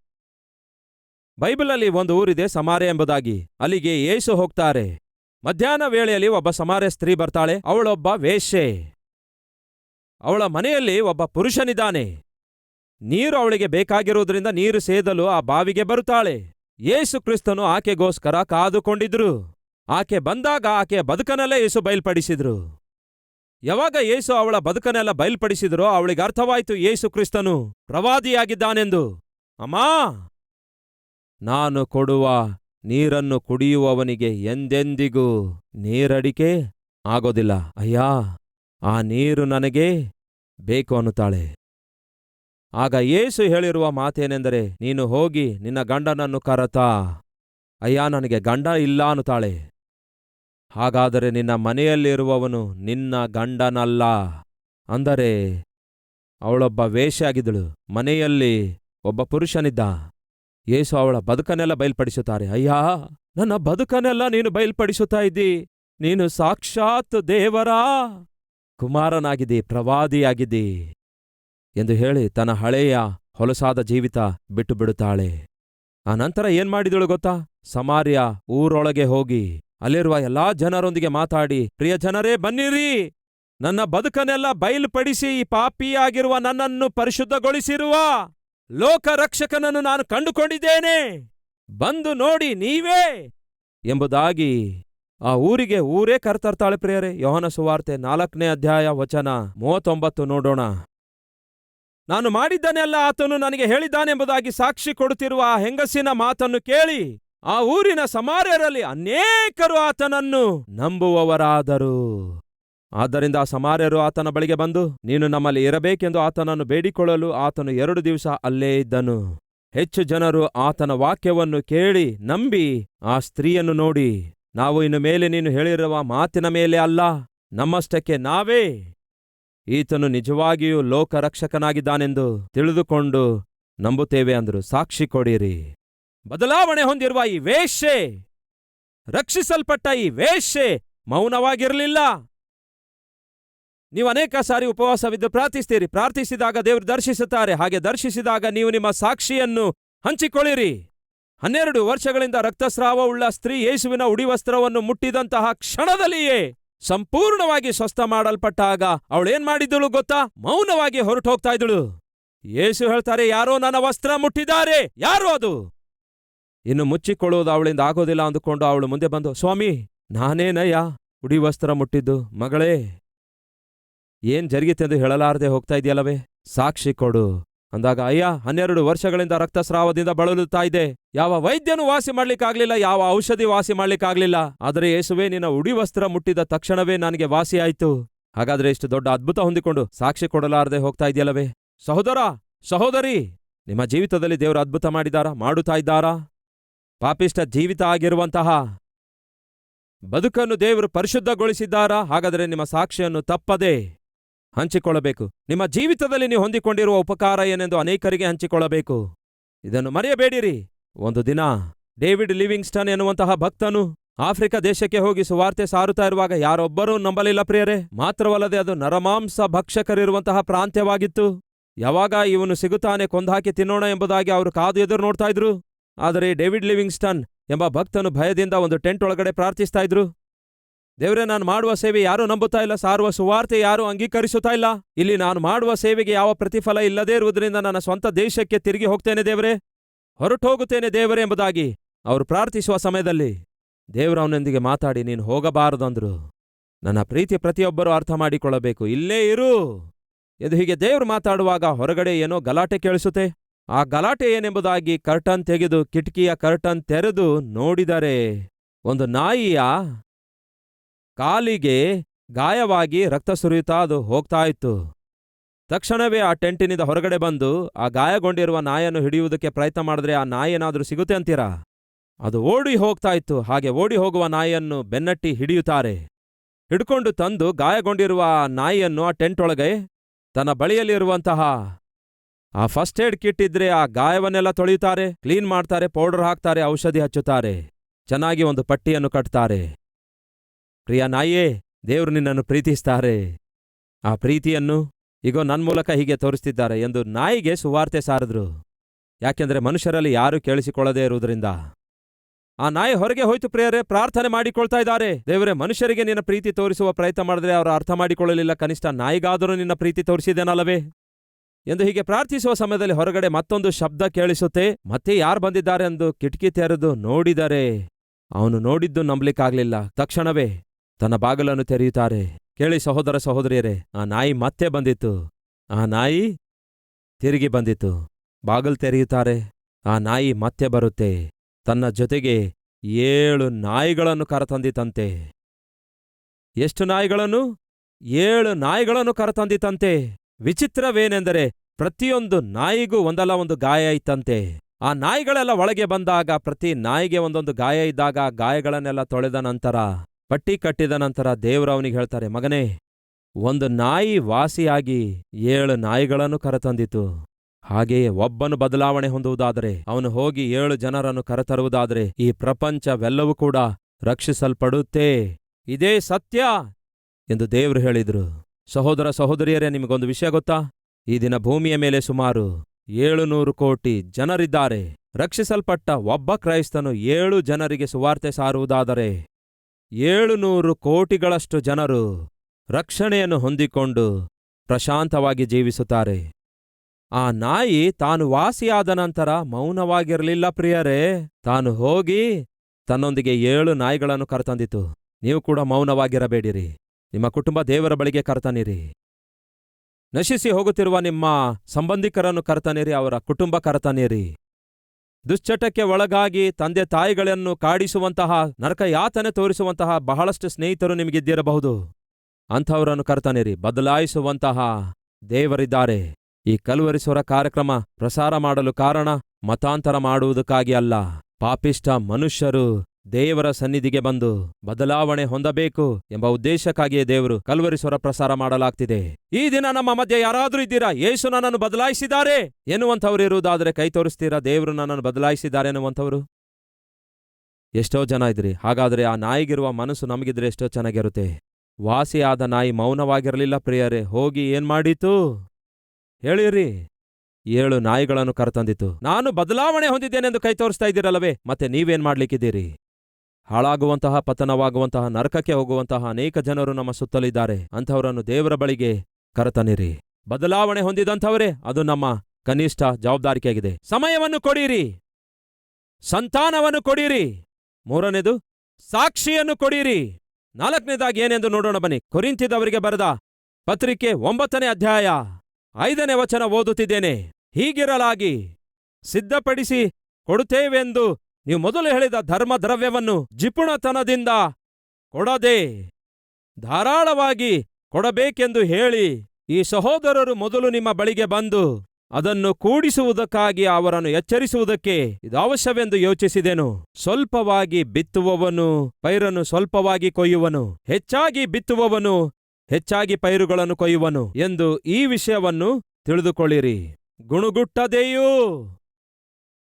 ಬೈಬಲಲ್ಲಿ ಒಂದು ಊರಿದೆ ಸಮಾರೆ ಎಂಬುದಾಗಿ. ಅಲ್ಲಿಗೆ ಏಸು ಹೋಗ್ತಾರೆ. ಮಧ್ಯಾಹ್ನ ವೇಳೆಯಲ್ಲಿ ಒಬ್ಬ ಸಮಾರೆ ಸ್ತ್ರೀ ಬರ್ತಾಳೆ. ಅವಳೊಬ್ಬ ವೇಶ್ಯೆ. ಅವಳ ಮನೆಯಲ್ಲಿ ಒಬ್ಬ ಪುರುಷನಿದ್ದಾನೆ. ನೀರು ಅವಳಿಗೆ ಬೇಕಾಗಿರುವುದರಿಂದ ನೀರು ಸೇದಲು ಆ ಬಾವಿಗೆ ಬರುತ್ತಾಳೆ. ಯೇಸು ಕ್ರಿಸ್ತನು ಆಕೆಗೋಸ್ಕರ ಕಾದುಕೊಂಡಿದ್ರು. ಆಕೆ ಬಂದಾಗ ಆಕೆಯ ಬದುಕನಲ್ಲೇ ಯೇಸು ಬಯಲ್ಪಡಿಸಿದ್ರು. ಯಾವಾಗ ಯೇಸು ಅವಳ ಬದುಕನ್ನೆಲ್ಲ ಬಯಲ್ಪಡಿಸಿದರೋ ಅವಳಿಗೆ ಅರ್ಥವಾಯಿತು ಯೇಸು ಕ್ರಿಸ್ತನು ಪ್ರವಾದಿಯಾಗಿದ್ದಾನೆಂದು. ಅಮ್ಮಾ! ನಾನು ಕೊಡುವ ನೀರನ್ನು ಕುಡಿಯುವವನಿಗೆ ಎಂದೆಂದಿಗೂ ನೀರಡಿಕೆ ಆಗೋದಿಲ್ಲ. ಅಯ್ಯಾ, ಆ ನೀರು ನನಗೆ ಬೇಕು ಅನ್ನುತ್ತಾಳೆ. ಆಗ ಯೇಸು ಹೇಳಿರುವ ಮಾತೇನೆಂದರೆ, ನೀನು ಹೋಗಿ ನಿನ್ನ ಗಂಡನನ್ನು ಕರತಾ. ಅಯ್ಯ, ನನಗೆ ಗಂಡ ಇಲ್ಲ ಅನ್ನುತ್ತಾಳೆ. ಹಾಗಾದರೆ ನಿನ್ನ ಮನೆಯಲ್ಲಿರುವವನು ನಿನ್ನ ಗಂಡನಲ್ಲ. ಅಂದರೆ ಅವಳೊಬ್ಬ ವೇಷಿಯಾಗಿದ್ದಳು ಮನೆಯಲ್ಲಿ ಒಬ್ಬ ಪುರುಷನಿದ್ದ. ಯೇಸು ಅವಳ ಬದುಕನ್ನೆಲ್ಲ ಬಯಲ್ಪಡಿಸುತ್ತಾರೆ, ಅಯ್ಯಾ, ನನ್ನ ಬದುಕನ್ನೆಲ್ಲ ನೀನು ಬಯಲ್ಪಡಿಸುತ್ತಾ ಇದ್ದಿ? ನೀನು ಸಾಕ್ಷಾತ್ ದೇವರಾ? ಕುಮಾರನಾಗಿದ್ದಿ, ಪ್ರವಾದಿಯಾಗಿದ್ದಿ? ಎಂದು ಹೇಳಿ ತನ್ನ ಹಳೆಯ ಹೊಲಸಾದ ಜೀವಿತ ಬಿಟ್ಟು ಬಿಡುತ್ತಾಳೆ. ಆ ನಂತರ ಏನ್ಮಾಡಿದಳು ಗೊತ್ತಾ? ಸಮಾರ್ಯ ಊರೊಳಗೆ ಹೋಗಿ ಅಲ್ಲಿರುವ ಎಲ್ಲಾ ಜನರೊಂದಿಗೆ ಮಾತಾಡಿ, ಪ್ರಿಯ ಜನರೇ, ಬನ್ನಿರಿ. ನನ್ನ ಬದುಕನ್ನೆಲ್ಲ ಬಯಲುಪಡಿಸಿ ಈ ಪಾಪಿಯಾಗಿರುವ ನನ್ನನ್ನು ಪರಿಶುದ್ಧಗೊಳಿಸಿರುವ ಲೋಕ ರಕ್ಷಕನನ್ನು ನಾನು ಕಂಡುಕೊಂಡಿದ್ದೇನೆ. ಬಂದು ನೋಡಿ ನೀವೇ. ಎಂಬುದಾಗಿ ಆ ಊರಿಗೆ ಊರೇ ಕರ್ತರ್ತಾಳೆ ಪ್ರಿಯರೇ. ಯೋಹನ ಸುವಾರ್ತೆ ನಾಲ್ಕನೇ ಅಧ್ಯಾಯ ವಚನ ಮೂವತ್ತೊಂಬತ್ತು ನೋಡೋಣ. ನಾನು ಮಾಡಿದ್ದನ್ನೆಲ್ಲ ಆತನು ನನಗೆ ಹೇಳಿದ್ದಾನೆಂಬುದಾಗಿ ಸಾಕ್ಷಿ ಕೊಡುತ್ತಿರುವ ಆ ಹೆಂಗಸಿನ ಮಾತನ್ನು ಕೇಳಿ ಆ ಊರಿನ ಸಮಾರ್ಯರಲ್ಲಿ ಅನೇಕರು ಆತನನ್ನು ನಂಬುವವರಾದರು. ಆದ್ದರಿಂದ ಆ ಸಮಾರ್ಯರು ಆತನ ಬಳಿಗೆ ಬಂದು, ನೀನು ನಮ್ಮಲ್ಲಿ ಇರಬೇಕೆಂದು ಆತನನ್ನು ಬೇಡಿಕೊಳ್ಳಲು ಆತನು ಎರಡು ದಿವಸ ಅಲ್ಲೇ ಇದ್ದನು. ಹೆಚ್ಚು ಜನರು ಆತನ ವಾಕ್ಯವನ್ನು ಕೇಳಿ, ನಂಬಿ, ಆ ಸ್ತ್ರೀಯನ್ನು ನೋಡಿ, ನಾವು ಇನ್ನು ಮೇಲೆ ನೀನು ಹೇಳಿರುವ ಮಾತಿನ ಮೇಲೆ ಅಲ್ಲ, ನಮ್ಮಷ್ಟಕ್ಕೆ ನಾವೇ. ಈತನು ನಿಜವಾಗಿಯೂ ಲೋಕರಕ್ಷಕನಾಗಿದ್ದಾನೆಂದು ತಿಳಿದುಕೊಂಡು, ನಂಬುತ್ತೇವೆ ಅಂದರು, ಸಾಕ್ಷಿ ಕೊಡಿರಿ. ಬದಲಾವಣೆ ಹೊಂದಿರುವ ಈ ವೇಶ್ಯೆ, ರಕ್ಷಿಸಲ್ಪಟ್ಟ ಈ ವೇಶ್ಯೆ ಮೌನವಾಗಿರಲಿಲ್ಲ. ನೀವು ಅನೇಕ ಸಾರಿ ಉಪವಾಸವಿದ್ದು ಪ್ರಾರ್ಥಿಸ್ತೀರಿ. ಪ್ರಾರ್ಥಿಸಿದಾಗ ದೇವರು ದರ್ಶಿಸುತ್ತಾರೆ. ಹಾಗೆ ದರ್ಶಿಸಿದಾಗ ನೀವು ನಿಮ್ಮ ಸಾಕ್ಷಿಯನ್ನು ಹಂಚಿಕೊಳ್ಳಿರಿ. ಹನ್ನೆರಡು ವರ್ಷಗಳಿಂದ ರಕ್ತಸ್ರಾವವುಳ್ಳ ಸ್ತ್ರೀ ಯೇಸುವಿನ ಉಡಿವಸ್ತ್ರವನ್ನು ಮುಟ್ಟಿದಂತಹ ಕ್ಷಣದಲ್ಲಿಯೇ ಸಂಪೂರ್ಣವಾಗಿ ಸ್ವಸ್ಥ ಮಾಡಲ್ಪಟ್ಟಾಗ ಅವಳೇನ್ ಮಾಡಿದ್ದಳು ಗೊತ್ತಾ? ಮೌನವಾಗಿ ಹೊರಟು ಹೋಗ್ತಾ ಇದ್ದಳು. ಯೇಸು ಹೇಳ್ತಾರೆ, ಯಾರೋ ನನ್ನ ವಸ್ತ್ರ ಮುಟ್ಟಿದ್ದಾರೆ. ಯಾರು ಅದು? ಇನ್ನು ಮುಚ್ಚಿಕೊಳ್ಳುವುದು ಅವಳಿಂದ ಆಗೋದಿಲ್ಲ ಅಂದುಕೊಂಡು ಅವಳು ಮುಂದೆ ಬಂದು, ಸ್ವಾಮಿ, ನಾನೇನಯ್ಯ? ಉಡಿವಸ್ತ್ರ ಮುಟ್ಟಿದ್ದು, ಮಗಳೇ! ಏನ್ ಜರುಗಿತೆಂದು ಹೇಳಲಾರದೆ ಹೋಗ್ತಾ ಇದೆಯಲ್ಲವೇ? ಸಾಕ್ಷಿ ಕೊಡು! ಅಂದಾಗ, ಅಯ್ಯ, ಹನ್ನೆರಡು ವರ್ಷಗಳಿಂದ ರಕ್ತಸ್ರಾವದಿಂದ ಬಳಲುತ್ತಾ ಇದೆ. ಯಾವ ವೈದ್ಯನೂ ವಾಸಿ ಮಾಡ್ಲಿಕ್ಕಾಗ್ಲಿಲ್ಲ, ಯಾವ ಔಷಧಿ ವಾಸಿ ಮಾಡ್ಲಿಕ್ಕಾಗ್ಲಿಲ್ಲ. ಆದರೆ ಯೇಸುವೆ, ನಿನ್ನ ಉಡಿ ವಸ್ತ್ರ ಮುಟ್ಟಿದ ತಕ್ಷಣವೇ ನನಗೆ ವಾಸಿಯಾಯ್ತು. ಹಾಗಾದ್ರೆ ಇಷ್ಟು ದೊಡ್ಡ ಅದ್ಭುತ ಹೊಂದಿಕೊಂಡು ಸಾಕ್ಷಿ ಕೊಡಲಾರದೆ ಹೋಗ್ತಾ ಇದೆಯಲ್ಲವೇ? ಸಹೋದರ, ಸಹೋದರಿ! ನಿಮ್ಮ ಜೀವಿತದಲ್ಲಿ ದೇವರು ಅದ್ಭುತ ಮಾಡಿದಾರಾ ಮಾಡುತ್ತಾ ಇದ್ದಾರಾ? ಪಾಪಿಷ್ಟ ಜೀವಿತ ಆಗಿರುವಂತಹ ಬದುಕನ್ನು ದೇವರು ಪರಿಶುದ್ಧಗೊಳಿಸಿದ್ದಾರಾ? ಹಾಗಾದರೆ ನಿಮ್ಮ ಸಾಕ್ಷಿಯನ್ನು ತಪ್ಪದೆ ಹಂಚಿಕೊಳ್ಳಬೇಕು. ನಿಮ್ಮ ಜೀವಿತದಲ್ಲಿ ನೀವು ಹೊಂದಿಕೊಂಡಿರುವ ಉಪಕಾರ ಏನೆಂದು ಅನೇಕರಿಗೆ ಹಂಚಿಕೊಳ್ಳಬೇಕು. ಇದನ್ನು ಮರೆಯಬೇಡಿರಿ. ಒಂದು ದಿನ ಡೇವಿಡ್ ಲಿವಿಂಗ್ಸ್ಟನ್ ಎನ್ನುವಂತಹ ಭಕ್ತನು ಆಫ್ರಿಕಾ ದೇಶಕ್ಕೆ ಹೋಗಿ ಸುವಾರ್ತೆ ಸಾರುತ್ತಾ ಇರುವಾಗ ಯಾರೊಬ್ಬರೂ ನಂಬಲಿಲ್ಲ ಪ್ರಿಯರೇ. ಮಾತ್ರವಲ್ಲದೆ ಅದು ನರಮಾಂಸ ಭಕ್ಷಕರಿರುವಂತಹ ಪ್ರಾಂತ್ಯವಾಗಿತ್ತು. ಯಾವಾಗ ಇವನು ಸಿಗುತ್ತಾನೆ ಕೊಂದಾಕಿ ತಿನ್ನೋಣ ಎಂಬುದಾಗಿ ಅವರು ಕಾದು ಎದುರು ನೋಡ್ತಾ ಇದ್ರು. ಆದರೆ ಡೇವಿಡ್ ಲಿವಿಂಗ್ಸ್ಟನ್ ಎಂಬ ಭಕ್ತನು ಭಯದಿಂದ ಒಂದು ಟೆಂಟ್ ಒಳಗಡೆ ಪ್ರಾರ್ಥಿಸ್ತಾ ಇದ್ರು. ದೇವರೇ, ನಾನು ಮಾಡುವ ಸೇವೆ ಯಾರೂ ನಂಬುತ್ತಾ ಇಲ್ಲ, ಸಾರುವ ಸುವಾರ್ತೆ ಯಾರೂ ಅಂಗೀಕರಿಸುತ್ತಾ ಇಲ್ಲ. ಇಲ್ಲಿ ನಾನು ಮಾಡುವ ಸೇವೆಗೆ ಯಾವ ಪ್ರತಿಫಲ ಇಲ್ಲದೇ ಇರುವುದರಿಂದ ನನ್ನ ಸ್ವಂತ ದೇಶಕ್ಕೆ ತಿರುಗಿ ಹೋಗ್ತೇನೆ ದೇವರೇ. ಹೊರಟೋಗುತ್ತೇನೆ ದೇವರೇ ಎಂಬುದಾಗಿ ಅವರು ಪ್ರಾರ್ಥಿಸುವ ಸಮಯದಲ್ಲಿ ದೇವರವನೊಂದಿಗೆ ಮಾತಾಡಿ, ನೀನು ಹೋಗಬಾರದಂದ್ರು ನನ್ನ ಪ್ರೀತಿ ಪ್ರತಿಯೊಬ್ಬರೂ ಅರ್ಥ ಮಾಡಿಕೊಳ್ಳಬೇಕು. ಇಲ್ಲೇ ಇರು. ಎಂದು ಹೀಗೆ ದೇವರು ಮಾತಾಡುವಾಗ ಹೊರಗಡೆ ಏನೋ ಗಲಾಟೆ ಕೇಳಿಸುತ್ತೆ. ಆ ಗಲಾಟೆ ಏನೆಂಬುದಾಗಿ ಕರ್ಟನ್ ತೆಗೆದು ಕಿಟಕಿಯ ಕರ್ಟನ್ ತೆರೆದು ನೋಡಿದರೆ ಒಂದು ನಾಯಿಯ ಕಾಲಿಗೆ ಗಾಯವಾಗಿ ರಕ್ತ ಸುರಿಯುತ್ತಾ ಅದು ಹೋಗ್ತಾ ಇತ್ತು ತಕ್ಷಣವೇ ಆ ಟೆಂಟಿನಿಂದ ಹೊರಗಡೆ ಬಂದು ಆ ಗಾಯಗೊಂಡಿರುವ ನಾಯನ್ನು ಹಿಡಿಯುವುದಕ್ಕೆ ಪ್ರಯತ್ನ ಮಾಡಿದ್ರೆ ಆ ನಾಯಿ ಏನಾದ್ರೂ ಸಿಗುತ್ತೆ ಅಂತೀರಾ? ಅದು ಓಡಿ ಹೋಗ್ತಾ ಇತ್ತು ಹಾಗೆ ಓಡಿ ಹೋಗುವ ನಾಯಿಯನ್ನು ಬೆನ್ನಟ್ಟಿ ಹಿಡಿಯುತ್ತಾರೆ. ಹಿಡ್ಕೊಂಡು ತಂದು ಗಾಯಗೊಂಡಿರುವ ಆ ನಾಯಿಯನ್ನು ಆ ಟೆಂಟ್ ಒಳಗೆ ತನ್ನ ಬಳಿಯಲ್ಲಿರುವಂತಹ ಆ ಫಸ್ಟ್ ಏಡ್ ಕಿಟ್ ಇದ್ರೆ ಆ ಗಾಯವನ್ನೆಲ್ಲ ತೊಳೆಯುತ್ತಾರೆ ಕ್ಲೀನ್ ಮಾಡ್ತಾರೆ ಪೌಡರ್ ಹಾಕ್ತಾರೆ, ಔಷಧಿ ಹಚ್ಚುತ್ತಾರೆ, ಚೆನ್ನಾಗಿ ಒಂದು ಪಟ್ಟಿಯನ್ನು ಕಟ್ತಾರೆ. ಪ್ರಿಯ ನಾಯಿಯೇ, ದೇವರು ನಿನ್ನನ್ನು ಪ್ರೀತಿಸ್ತಾರೆ. ಆ ಪ್ರೀತಿಯನ್ನು ಈಗೋ ನನ್ನ ಮೂಲಕ ಹೀಗೆ ತೋರಿಸ್ತಿದ್ದಾರೆ ಎಂದು ನಾಯಿಗೆ ಸುವಾರ್ತೆ ಸಾರಿದ್ರು. ಯಾಕೆಂದರೆ ಮನುಷ್ಯರಲ್ಲಿ ಯಾರೂ ಕೇಳಿಸಿಕೊಳ್ಳದೇ ಇರುವುದರಿಂದ. ಆ ನಾಯಿ ಹೊರಗೆ ಹೋಯ್ತು ಪ್ರಿಯರೇ, ಪ್ರಾರ್ಥನೆ ಮಾಡಿಕೊಳ್ತಾ ಇದ್ದಾರೆ. ದೇವರೇ, ಮನುಷ್ಯರಿಗೆ ನಿನ್ನ ಪ್ರೀತಿ ತೋರಿಸುವ ಪ್ರಯತ್ನ ಮಾಡಿದ್ರೆ ಅವರು ಅರ್ಥ ಮಾಡಿಕೊಳ್ಳಲಿಲ್ಲ. ಕನಿಷ್ಠ ನಾಯಿಗಾದರೂ ನಿನ್ನ ಪ್ರೀತಿ ತೋರಿಸಿದೇನಲ್ಲವೇ ಎಂದು ಹೀಗೆ ಪ್ರಾರ್ಥಿಸುವ ಸಮಯದಲ್ಲಿ ಹೊರಗಡೆ ಮತ್ತೊಂದು ಶಬ್ದ ಕೇಳಿಸುತ್ತೆ. ಮತ್ತೆ ಯಾರು ಬಂದಿದ್ದಾರೆ ಎಂದು ಕಿಟಕಿ ತೆರೆದು ನೋಡಿದರೆ, ಅವನು ನೋಡಿದ್ದು ನಂಬಲಿಕ್ಕಾಗ್ಲಿಲ್ಲ. ತಕ್ಷಣವೇ ತನ್ನ ಬಾಗಿಲನ್ನು ತೆರೆಯುತ್ತಾರೆ. ಕೇಳಿ ಸಹೋದರ ಸಹೋದರಿಯರೇ, ಆ ನಾಯಿ ಮತ್ತೆ ಬಂದಿತ್ತು. ಆ ನಾಯಿ ತಿರುಗಿ ಬಂದಿತ್ತು. ಬಾಗಿಲು ತೆರೆಯುತ್ತಾರೆ. ಆ ನಾಯಿ ಮತ್ತೆ ಬರುತ್ತೆ. ತನ್ನ ಜೊತೆಗೆ ಏಳು ನಾಯಿಗಳನ್ನು ಕರತಂದಿತಂತೆ. ಎಷ್ಟು ನಾಯಿಗಳನ್ನು? ಏಳು ನಾಯಿಗಳನ್ನು ಕರತಂದಿತಂತೆ. ವಿಚಿತ್ರವೇನೆಂದರೆ ಪ್ರತಿಯೊಂದು ನಾಯಿಗೂ ಒಂದಲ್ಲ ಒಂದು ಗಾಯ ಇತ್ತಂತೆ. ಆ ನಾಯಿಗಳೆಲ್ಲ ಒಳಗೆ ಬಂದಾಗ ಪ್ರತಿ ನಾಯಿಗೆ ಒಂದೊಂದು ಗಾಯ ಇದ್ದಾಗ ಗಾಯಗಳನ್ನೆಲ್ಲ ತೊಳೆದ ನಂತರ, ಪಟ್ಟಿ ಕಟ್ಟಿದ ನಂತರ ದೇವರವನಿಗೆ ಹೇಳ್ತಾರೆ, ಮಗನೇ, ಒಂದು ನಾಯಿ ವಾಸಿಯಾಗಿ ಏಳು ನಾಯಿಗಳನ್ನು ಕರೆತಂದಿತು. ಹಾಗೆಯೇ ಒಬ್ಬನು ಬದಲಾವಣೆ ಹೊಂದುವುದಾದರೆ, ಅವನು ಹೋಗಿ ಏಳು ಜನರನ್ನು ಕರೆತರುವುದಾದರೆ, ಈ ಪ್ರಪಂಚವೆಲ್ಲವೂ ಕೂಡ ರಕ್ಷಿಸಲ್ಪಡುತ್ತೆ. ಇದೇ ಸತ್ಯ! ಎಂದು ದೇವರು ಹೇಳಿದ್ರು. ಸಹೋದರ ಸಹೋದರಿಯರೇ, ನಿಮಗೊಂದು ವಿಷಯ ಗೊತ್ತಾ? ಈ ದಿನ ಭೂಮಿಯ ಮೇಲೆ ಸುಮಾರು ಏಳುನೂರು ಕೋಟಿ ಜನರಿದ್ದಾರೆ. ರಕ್ಷಿಸಲ್ಪಟ್ಟ ಒಬ್ಬ ಕ್ರೈಸ್ತನು ಏಳು ಜನರಿಗೆ ಸುವಾರ್ತೆ ಸಾರುವುದಾದರೆ, ಏಳುನೂರು ಕೋಟಿಗಳಷ್ಟು ಜನರು ರಕ್ಷಣೆಯನ್ನು ಹೊಂದಿಕೊಂಡು ಪ್ರಶಾಂತವಾಗಿ ಜೀವಿಸುತ್ತಾರೆ. ಆ ನಾಯಿ ತಾನು ವಾಸಿಯಾದ ನಂತರ ಮೌನವಾಗಿರಲಿಲ್ಲ, ಪ್ರಿಯರೇ. ತಾನು ಹೋಗಿ ತನ್ನೊಂದಿಗೆ ಏಳು ನಾಯಿಗಳನ್ನು ಕರೆತಂದಿತು. ನೀವು ಕೂಡ ಮೌನವಾಗಿರಬೇಡಿರಿ. ನಿಮ್ಮ ಕುಟುಂಬ ದೇವರ ಬಳಿಗೆ ಕರ್ತನಿರಿ. ನಶಿಸಿ ಹೋಗುತ್ತಿರುವ ನಿಮ್ಮ ಸಂಬಂಧಿಕರನ್ನು ಕರ್ತನಿರಿ, ಅವರ ಕುಟುಂಬ ಕರ್ತನಿರಿ. ದುಶ್ಚಟಕ್ಕೆ ಒಳಗಾಗಿ ತಂದೆ ತಾಯಿಗಳನ್ನು ಕಾಡಿಸುವಂತಹ ನರಕ ಯಾತನೆ ತೋರಿಸುವಂತಹ ಬಹಳಷ್ಟು ಸ್ನೇಹಿತರು ನಿಮಗಿದ್ದಿರಬಹುದು. ಅಂಥವರನ್ನು ಕರ್ತನಿರಿ, ಬದಲಾಯಿಸುವಂತಹ ದೇವರಿದ್ದಾರೆ. ಈ ಕಲ್ವರಿಸುವರ ಕಾರ್ಯಕ್ರಮ ಪ್ರಸಾರ ಮಾಡಲು ಕಾರಣ ಮತಾಂತರ ಮಾಡುವುದಕ್ಕಾಗಿ ಅಲ್ಲ ಪಾಪಿಷ್ಟ ಮನುಷ್ಯರು ದೇವರ ಸನ್ನಿಧಿಗೆ ಬಂದು ಬದಲಾವಣೆ ಹೊಂದಬೇಕು ಎಂಬ ಉದ್ದೇಶಕ್ಕಾಗಿಯೇ ದೇವರು ಕಲ್ವರಿಸುವರ ಪ್ರಸಾರ ಮಾಡಲಾಗ್ತಿದೆ. ಈ ದಿನ ನಮ್ಮ ಮಧ್ಯೆ ಯಾರಾದ್ರೂ ಇದ್ದೀರಾ? ಯೇಸು ನನ್ನನ್ನು ಬದಲಾಯಿಸಿದ್ದಾರೆ ಎನ್ನುವಂಥವ್ರು ಇರುವುದಾದರೆ ಕೈ ತೋರಿಸ್ತೀರಾ? ದೇವರು ನನ್ನನ್ನು ಬದಲಾಯಿಸಿದ್ದಾರೆ ಎನ್ನುವಂಥವ್ರು? ಎಷ್ಟೋ ಜನ ಇದ್ರಿ. ಹಾಗಾದ್ರೆ ಆ ನಾಯಿಗಿರುವ ಮನಸ್ಸು ನಮಗಿದ್ರೆ ಎಷ್ಟೋ ಚೆನ್ನಾಗಿರುತ್ತೆ. ವಾಸಿಯಾದ ನಾಯಿ ಮೌನವಾಗಿರಲಿಲ್ಲ ಪ್ರಿಯರೇ. ಹೋಗಿ ಏನ್ ಮಾಡೀತು? ಹೇಳಿರಿ. ಏಳು ನಾಯಿಗಳನ್ನು ಕರೆತಂದಿತು. ನಾನು ಬದಲಾವಣೆ ಹೊಂದಿದ್ದೇನೆಂದು ಕೈ ತೋರಿಸ್ತಾ ಇದ್ದೀರಲ್ಲವೇ? ಮತ್ತೆ ನೀವೇನ್ ಮಾಡ್ಲಿಕ್ಕಿದ್ದೀರಿ? ಹಾಳಾಗುವಂತಹ, ಪತನವಾಗುವಂತಹ, ನರಕಕ್ಕೆ ಹೋಗುವಂತಹ ಅನೇಕ ಜನರು ನಮ್ಮ ಸುತ್ತಲಿದ್ದಾರೆ. ಅಂಥವರನ್ನು ದೇವರ ಬಳಿಗೆ ಕರತನಿರಿ ಬದಲಾವಣೆ ಹೊಂದಿದಂಥವರೇ, ಅದು ನಮ್ಮ ಕನಿಷ್ಠ ಜವಾಬ್ದಾರಿಕೆಯಾಗಿದೆ ಸಮಯವನ್ನು ಕೊಡಿರಿ. ಸಂತಾನವನ್ನು ಕೊಡಿರಿ. ಮೂರನೇದು, ಸಾಕ್ಷಿಯನ್ನು ಕೊಡಿರಿ. ನಾಲ್ಕನೇದಾಗಿ ಏನೆಂದು ನೋಡೋಣ ಬನ್ನಿ. ಕೊರಿಂತಿದವರಿಗೆ ಬರೆದ ಪತ್ರಿಕೆ ಒಂಬತ್ತನೇ ಅಧ್ಯಾಯ ಐದನೇ ವಚನ ಓದುತ್ತಿದ್ದೇನೆ. ಹೀಗಿರಲಾಗಿ ಸಿದ್ಧಪಡಿಸಿ ಕೊಡುತ್ತೇವೆಂದು ನೀವು ಮೊದಲು ಹೇಳಿದ ಧರ್ಮ ದ್ರವ್ಯವನ್ನು ಜಿಪುಣತನದಿಂದ ಕೊಡದೆ ಧಾರಾಳವಾಗಿ ಕೊಡಬೇಕೆಂದು ಹೇಳಿ ಈ ಸಹೋದರರು ಮೊದಲು ನಿಮ್ಮ ಬಳಿಗೆ ಬಂದು ಅದನ್ನು ಕೂಡಿಸುವುದಕ್ಕಾಗಿ ಅವರನ್ನು ಎಚ್ಚರಿಸುವುದಕ್ಕೆ ಇದು ಅವಶ್ಯವೆಂದು ಯೋಚಿಸಿದೆನು. ಸ್ವಲ್ಪವಾಗಿ ಬಿತ್ತುವವನು ಪೈರನ್ನು ಸ್ವಲ್ಪವಾಗಿ ಕೊಯ್ಯುವನು. ಹೆಚ್ಚಾಗಿ ಬಿತ್ತುವವನು ಹೆಚ್ಚಾಗಿ ಪೈರುಗಳನ್ನು ಕೊಯ್ಯುವನು ಎಂದು ಈ ವಿಷಯವನ್ನು ತಿಳಿದುಕೊಳ್ಳಿರಿ. ಗುಣುಗುಟ್ಟದೆಯೂ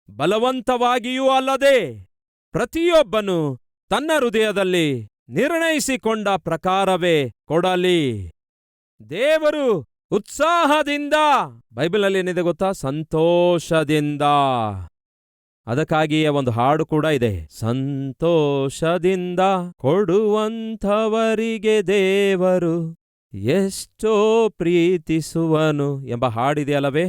ಬಲವಂತವಾಗಿಯೂ ಅಲ್ಲದೆ ಪ್ರತಿಯೊಬ್ಬನು ತನ್ನ ಹೃದಯದಲ್ಲಿ ನಿರ್ಣಯಿಸಿಕೊಂಡ ಪ್ರಕಾರವೇ ಕೊಡಲಿ. ದೇವರು ಉತ್ಸಾಹದಿಂದ, ಬೈಬಲಲ್ಲಿ ಏನಿದೆ ಗೊತ್ತಾ? ಸಂತೋಷದಿಂದ. ಅದಕ್ಕಾಗಿಯೇ ಒಂದು ಹಾಡು ಕೂಡ ಇದೆ. ಸಂತೋಷದಿಂದ ಕೊಡುವಂಥವರಿಗೆ ದೇವರು ಎಷ್ಟೋ ಪ್ರೀತಿಸುವನು ಎಂಬ ಹಾಡಿದೆಯಲ್ಲವೇ?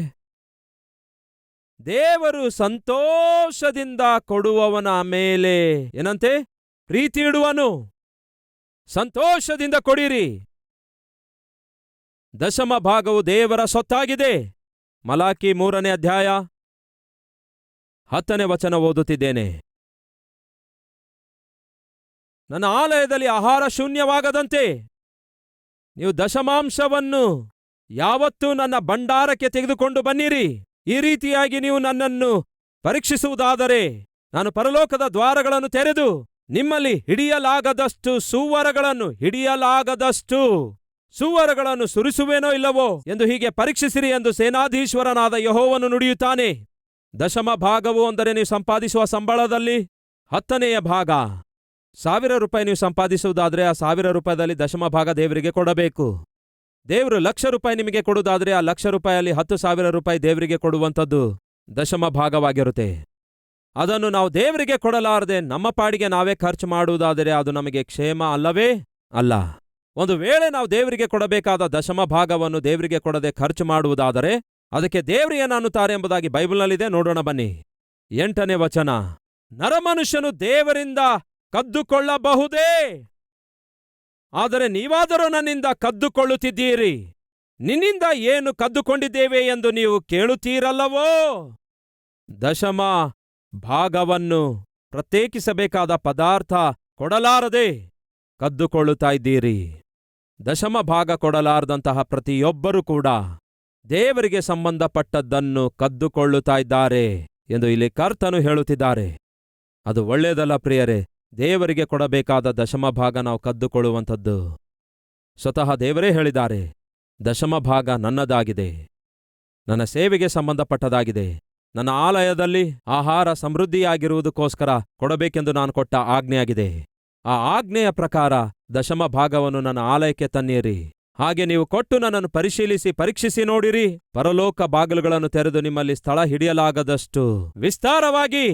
ದೇವರು ಸಂತೋಷದಿಂದ ಕೊಡುವವನ ಮೇಲೆ ಏನಂತೆ? ಪ್ರೀತಿ ಇಡುವನು. ಸಂತೋಷದಿಂದ ಕೊಡಿರಿ. ದಶಮ ಭಾಗವು ದೇವರ ಸೊತ್ತಾಗಿದೆ ಮಲಾಕಿ ಮೂರನೇ ಅಧ್ಯಾಯ ಹತ್ತನೇ ವಚನ ಓದುತ್ತಿದ್ದೇನೆ. ನನ್ನ ಆಲಯದಲ್ಲಿ ಆಹಾರ ಶೂನ್ಯವಾಗದಂತೆ. ನೀವು ದಶಮಾಂಶವನ್ನು ಯಾವತ್ತೂ ನನ್ನ ಭಂಡಾರಕ್ಕೆ ತೆಗೆದುಕೊಂಡು ಬನ್ನಿರಿ. ಈ ರೀತಿಯಾಗಿ ನೀವು ನನ್ನನ್ನು ಪರೀಕ್ಷಿಸುವುದಾದರೆ ನಾನು ಪರಲೋಕದ ದ್ವಾರಗಳನ್ನು ತೆರೆದು ನಿಮ್ಮಲ್ಲಿ ಹಿಡಿಯಲಾಗದಷ್ಟು ಸುವರಗಳನ್ನು ಹಿಡಿಯಲಾಗದಷ್ಟು ಸುವರಗಳನ್ನು ಸುರಿಸುವೇನೋ ಇಲ್ಲವೋ ಎಂದು ಹೀಗೆ ಪರೀಕ್ಷಿಸಿರಿ ಎಂದು ಸೇನಾಧೀಶ್ವರನಾದ ಯಹೋವನ್ನು ನುಡಿಯುತ್ತಾನೆ. ದಶಮ ಭಾಗವು ಅಂದರೆ ನೀವು ಸಂಪಾದಿಸುವ ಸಂಬಳದಲ್ಲಿ ಹತ್ತನೆಯ ಭಾಗ. ಸಾವಿರ ರೂಪಾಯಿ ನೀವು ಸಂಪಾದಿಸುವುದಾದರೆ ಆ ಸಾವಿರ ರೂಪಾಯಿದಲ್ಲಿ ದಶಮ ಭಾಗ ದೇವರಿಗೆ ಕೊಡಬೇಕು. ದೇವರು ಲಕ್ಷ ರೂಪಾಯಿ ನಿಮಗೆ ಕೊಡುವುದಾದರೆ ಆ ಲಕ್ಷ ರೂಪಾಯಲ್ಲಿ ಹತ್ತು ಸಾವಿರ ರೂಪಾಯಿ ದೇವರಿಗೆ ಕೊಡುವಂಥದ್ದು ದಶಮ ಭಾಗವಾಗಿರುತ್ತೆ. ಅದನ್ನು ನಾವು ದೇವರಿಗೆ ಕೊಡಲಾರದೆ ನಮ್ಮ ಪಾಡಿಗೆ ನಾವೇ ಖರ್ಚು ಮಾಡುವುದಾದರೆ ಅದು ನಮಗೆ ಕ್ಷೇಮ ಅಲ್ಲವೇ? ಅಲ್ಲ. ಒಂದು ವೇಳೆ ನಾವು ದೇವರಿಗೆ ಕೊಡಬೇಕಾದ ದಶಮ ಭಾಗವನ್ನು ದೇವರಿಗೆ ಕೊಡದೆ ಖರ್ಚು ಮಾಡುವುದಾದರೆ ಅದಕ್ಕೆ ದೇವರು ಏನನ್ನುತ್ತಾರೆ ಎಂಬುದಾಗಿ ಬೈಬಲ್ನಲ್ಲಿದೆ, ನೋಡೋಣ ಬನ್ನಿ. ಎಂಟನೇ ವಚನ. ನರಮನುಷ್ಯನು ದೇವರಿಂದ ಕದ್ದುಕೊಳ್ಳಬಹುದೇ? ಆದರೆ ನೀವಾದರೂ ನನ್ನಿಂದ ಕದ್ದುಕೊಳ್ಳುತ್ತಿದ್ದೀರಿ. ನಿನ್ನಿಂದ ಏನು ಕದ್ದುಕೊಂಡಿದ್ದೇವೆ ಎಂದು ನೀವು ಕೇಳುತ್ತೀರಲ್ಲವೋ? ದಶಮ ಭಾಗವನ್ನು ಪ್ರತ್ಯೇಕಿಸಬೇಕಾದ ಪದಾರ್ಥ ಕೊಡಲಾರದೆ ಕದ್ದುಕೊಳ್ಳುತ್ತಾ ಇದ್ದೀರಿ. ದಶಮ ಭಾಗ ಕೊಡಲಾರದಂತಹ ಪ್ರತಿಯೊಬ್ಬರೂ ಕೂಡ ದೇವರಿಗೆ ಸಂಬಂಧಪಟ್ಟದ್ದನ್ನು ಕದ್ದುಕೊಳ್ಳುತ್ತಾ ಇದ್ದಾರೆ ಎಂದು ಇಲ್ಲಿ ಕರ್ತನು ಹೇಳುತ್ತಿದ್ದಾರೆ. ಅದು ಒಳ್ಳೆಯದಲ್ಲ ಪ್ರಿಯರೇ. ದೇವರಿಗೆ ಕೊಡಬೇಕಾದ ದಶಮ ಭಾಗ ನಾವು ಕದ್ದುಕೊಳ್ಳುವಂಥದ್ದು. ಸ್ವತಃ ದೇವರೇ ಹೇಳಿದ್ದಾರೆ, ದಶಮ ಭಾಗ ನನ್ನದಾಗಿದೆ. ನನ್ನ ಸೇವೆಗೆ ಸಂಬಂಧಪಟ್ಟದಾಗಿದೆ. ನನ್ನ ಆಲಯದಲ್ಲಿ ಆಹಾರ ಸಮೃದ್ಧಿಯಾಗಿರುವುದಕ್ಕೋಸ್ಕರ ಕೊಡಬೇಕೆಂದು ನಾನು ಕೊಟ್ಟ ಆಜ್ಞೆಯಾಗಿದೆ. ಆ ಆಜ್ಞೆಯ ಪ್ರಕಾರ ದಶಮ ಭಾಗವನ್ನು ನನ್ನ ಆಲಯಕ್ಕೆ ತನ್ನಿರಿ. ಹಾಗೆ ನೀವು ಕೊಟ್ಟು ನನ್ನನ್ನು ಪರಿಶೀಲಿಸಿ ಪರೀಕ್ಷಿಸಿ ನೋಡಿರಿ. ಪರಲೋಕ ಬಾಗಿಲುಗಳನ್ನು ತೆರೆದು ನಿಮ್ಮಲ್ಲಿ ಸ್ಥಳ ಹಿಡಿಯಲಾಗದಷ್ಟು ವಿಸ್ತಾರವಾಗಿ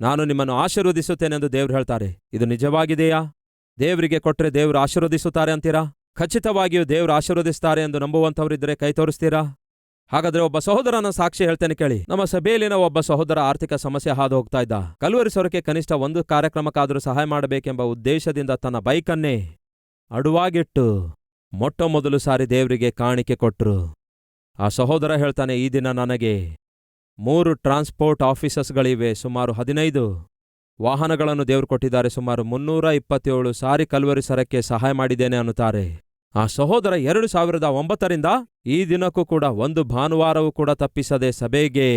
ನಾನು ನಿಮ್ಮನ್ನು ಆಶೀರ್ವದಿಸುತ್ತೇನೆಂದು ದೇವರು ಹೇಳ್ತಾರೆ. ಇದು ನಿಜವಾಗಿದೆಯಾ? ದೇವರಿಗೆ ಕೊಟ್ಟರೆ ದೇವರು ಆಶೀರ್ವದಿಸುತ್ತಾರೆ ಅಂತೀರಾ? ಖಚಿತವಾಗಿಯೂ ದೇವರು ಆಶೀರ್ವದಿಸ್ತಾರೆ ಎಂದು ನಂಬುವಂಥವರಿದ್ದರೆ ಕೈ ತೋರಿಸ್ತೀರಾ? ಹಾಗಾದ್ರೆ ಒಬ್ಬ ಸಹೋದರನ ಸಾಕ್ಷಿ ಹೇಳ್ತೇನೆ ಕೇಳಿ. ನಮ್ಮ ಸಭೆಯಲ್ಲಿನ ಒಬ್ಬ ಸಹೋದರ ಆರ್ಥಿಕ ಸಮಸ್ಯೆ ಹಾದು ಹೋಗ್ತಾ ಇದ್ದ. ಕಲ್ವರಿ ಸೊರಕೆ ಕನಿಷ್ಠ ಒಂದು ಕಾರ್ಯಕ್ರಮಕ್ಕಾದರೂ ಸಹಾಯ ಮಾಡಬೇಕೆಂಬ ಉದ್ದೇಶದಿಂದ ತನ್ನ ಬೈಕನ್ನೇ ಅಡುವಾಗಿಟ್ಟು ಮೊಟ್ಟ ಮೊದಲು ಸಾರಿ ದೇವರಿಗೆ ಕಾಣಿಕೆ ಕೊಟ್ರು. ಆ ಸಹೋದರ ಹೇಳ್ತಾನೆ, ಈ ದಿನ ನನಗೆ ಮೂರು ಟ್ರಾನ್ಸ್ಪೋರ್ಟ್ ಆಫೀಸಸ್ಗಳಿವೆ ಸುಮಾರು ಹದಿನೈದು. ವಾಹನಗಳನ್ನು ದೇವರು ಕೊಟ್ಟಿದ್ದಾರೆ, ಸುಮಾರು ಮುನ್ನೂರ ಇಪ್ಪತ್ತೇಳು ಸಾರಿ ಕಲ್ವರಿ ಸರಕ್ಕೆ ಸಹಾಯ ಮಾಡಿದ್ದೇನೆ ಅನ್ನುತ್ತಾರೆ. ಆ ಸಹೋದರ ಎರಡು ಸಾವಿರದ ಒಂಬತ್ತರಿಂದ ಈ ದಿನಕ್ಕೂ ಕೂಡ ಒಂದು ಭಾನುವಾರವೂ ಕೂಡ ತಪ್ಪಿಸದೆ ಸಭೆಗೆ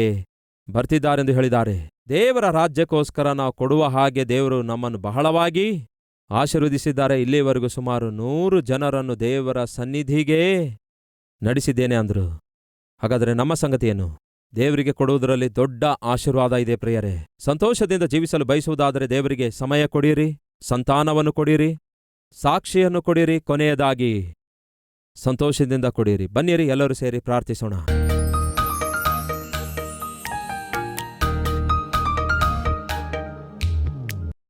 ಬರ್ತಿದ್ದಾರೆಂದು ಹೇಳಿದ್ದಾರೆ. ದೇವರ ರಾಜ್ಯಕ್ಕೋಸ್ಕರ ನಾವು ಕೊಡುವ ಹಾಗೆ ದೇವರು ನಮ್ಮನ್ನು ಬಹಳವಾಗಿ ಆಶೀರ್ವದಿಸಿದ್ದಾರೆ. ಇಲ್ಲಿವರೆಗೂ ಸುಮಾರು ನೂರು ಜನರನ್ನು ದೇವರ ಸನ್ನಿಧಿಗೆ ನಡೆಸಿದ್ದೇನೆ ಅಂದ್ರು. ಹಾಗಾದರೆ ನಮ್ಮ ಸಂಗತಿಯೇನು ದೇವರಿಗೆ ಕೊಡುವುದರಲ್ಲಿ ದೊಡ್ಡ ಆಶೀರ್ವಾದ ಇದೆ ಪ್ರಿಯರೇ. ಸಂತೋಷದಿಂದ ಜೀವಿಸಲು ಬಯಸುವುದಾದರೆ ದೇವರಿಗೆ ಸಮಯ ಕೊಡಿರಿ, ಸಂತಾನವನ್ನು ಕೊಡಿರಿ, ಸಾಕ್ಷಿಯನ್ನು ಕೊಡಿರಿ, ಕೊನೆಯದಾಗಿ ಸಂತೋಷದಿಂದ ಕೊಡಿರಿ. ಬನ್ನಿರಿ, ಎಲ್ಲರೂ ಸೇರಿ ಪ್ರಾರ್ಥಿಸೋಣ.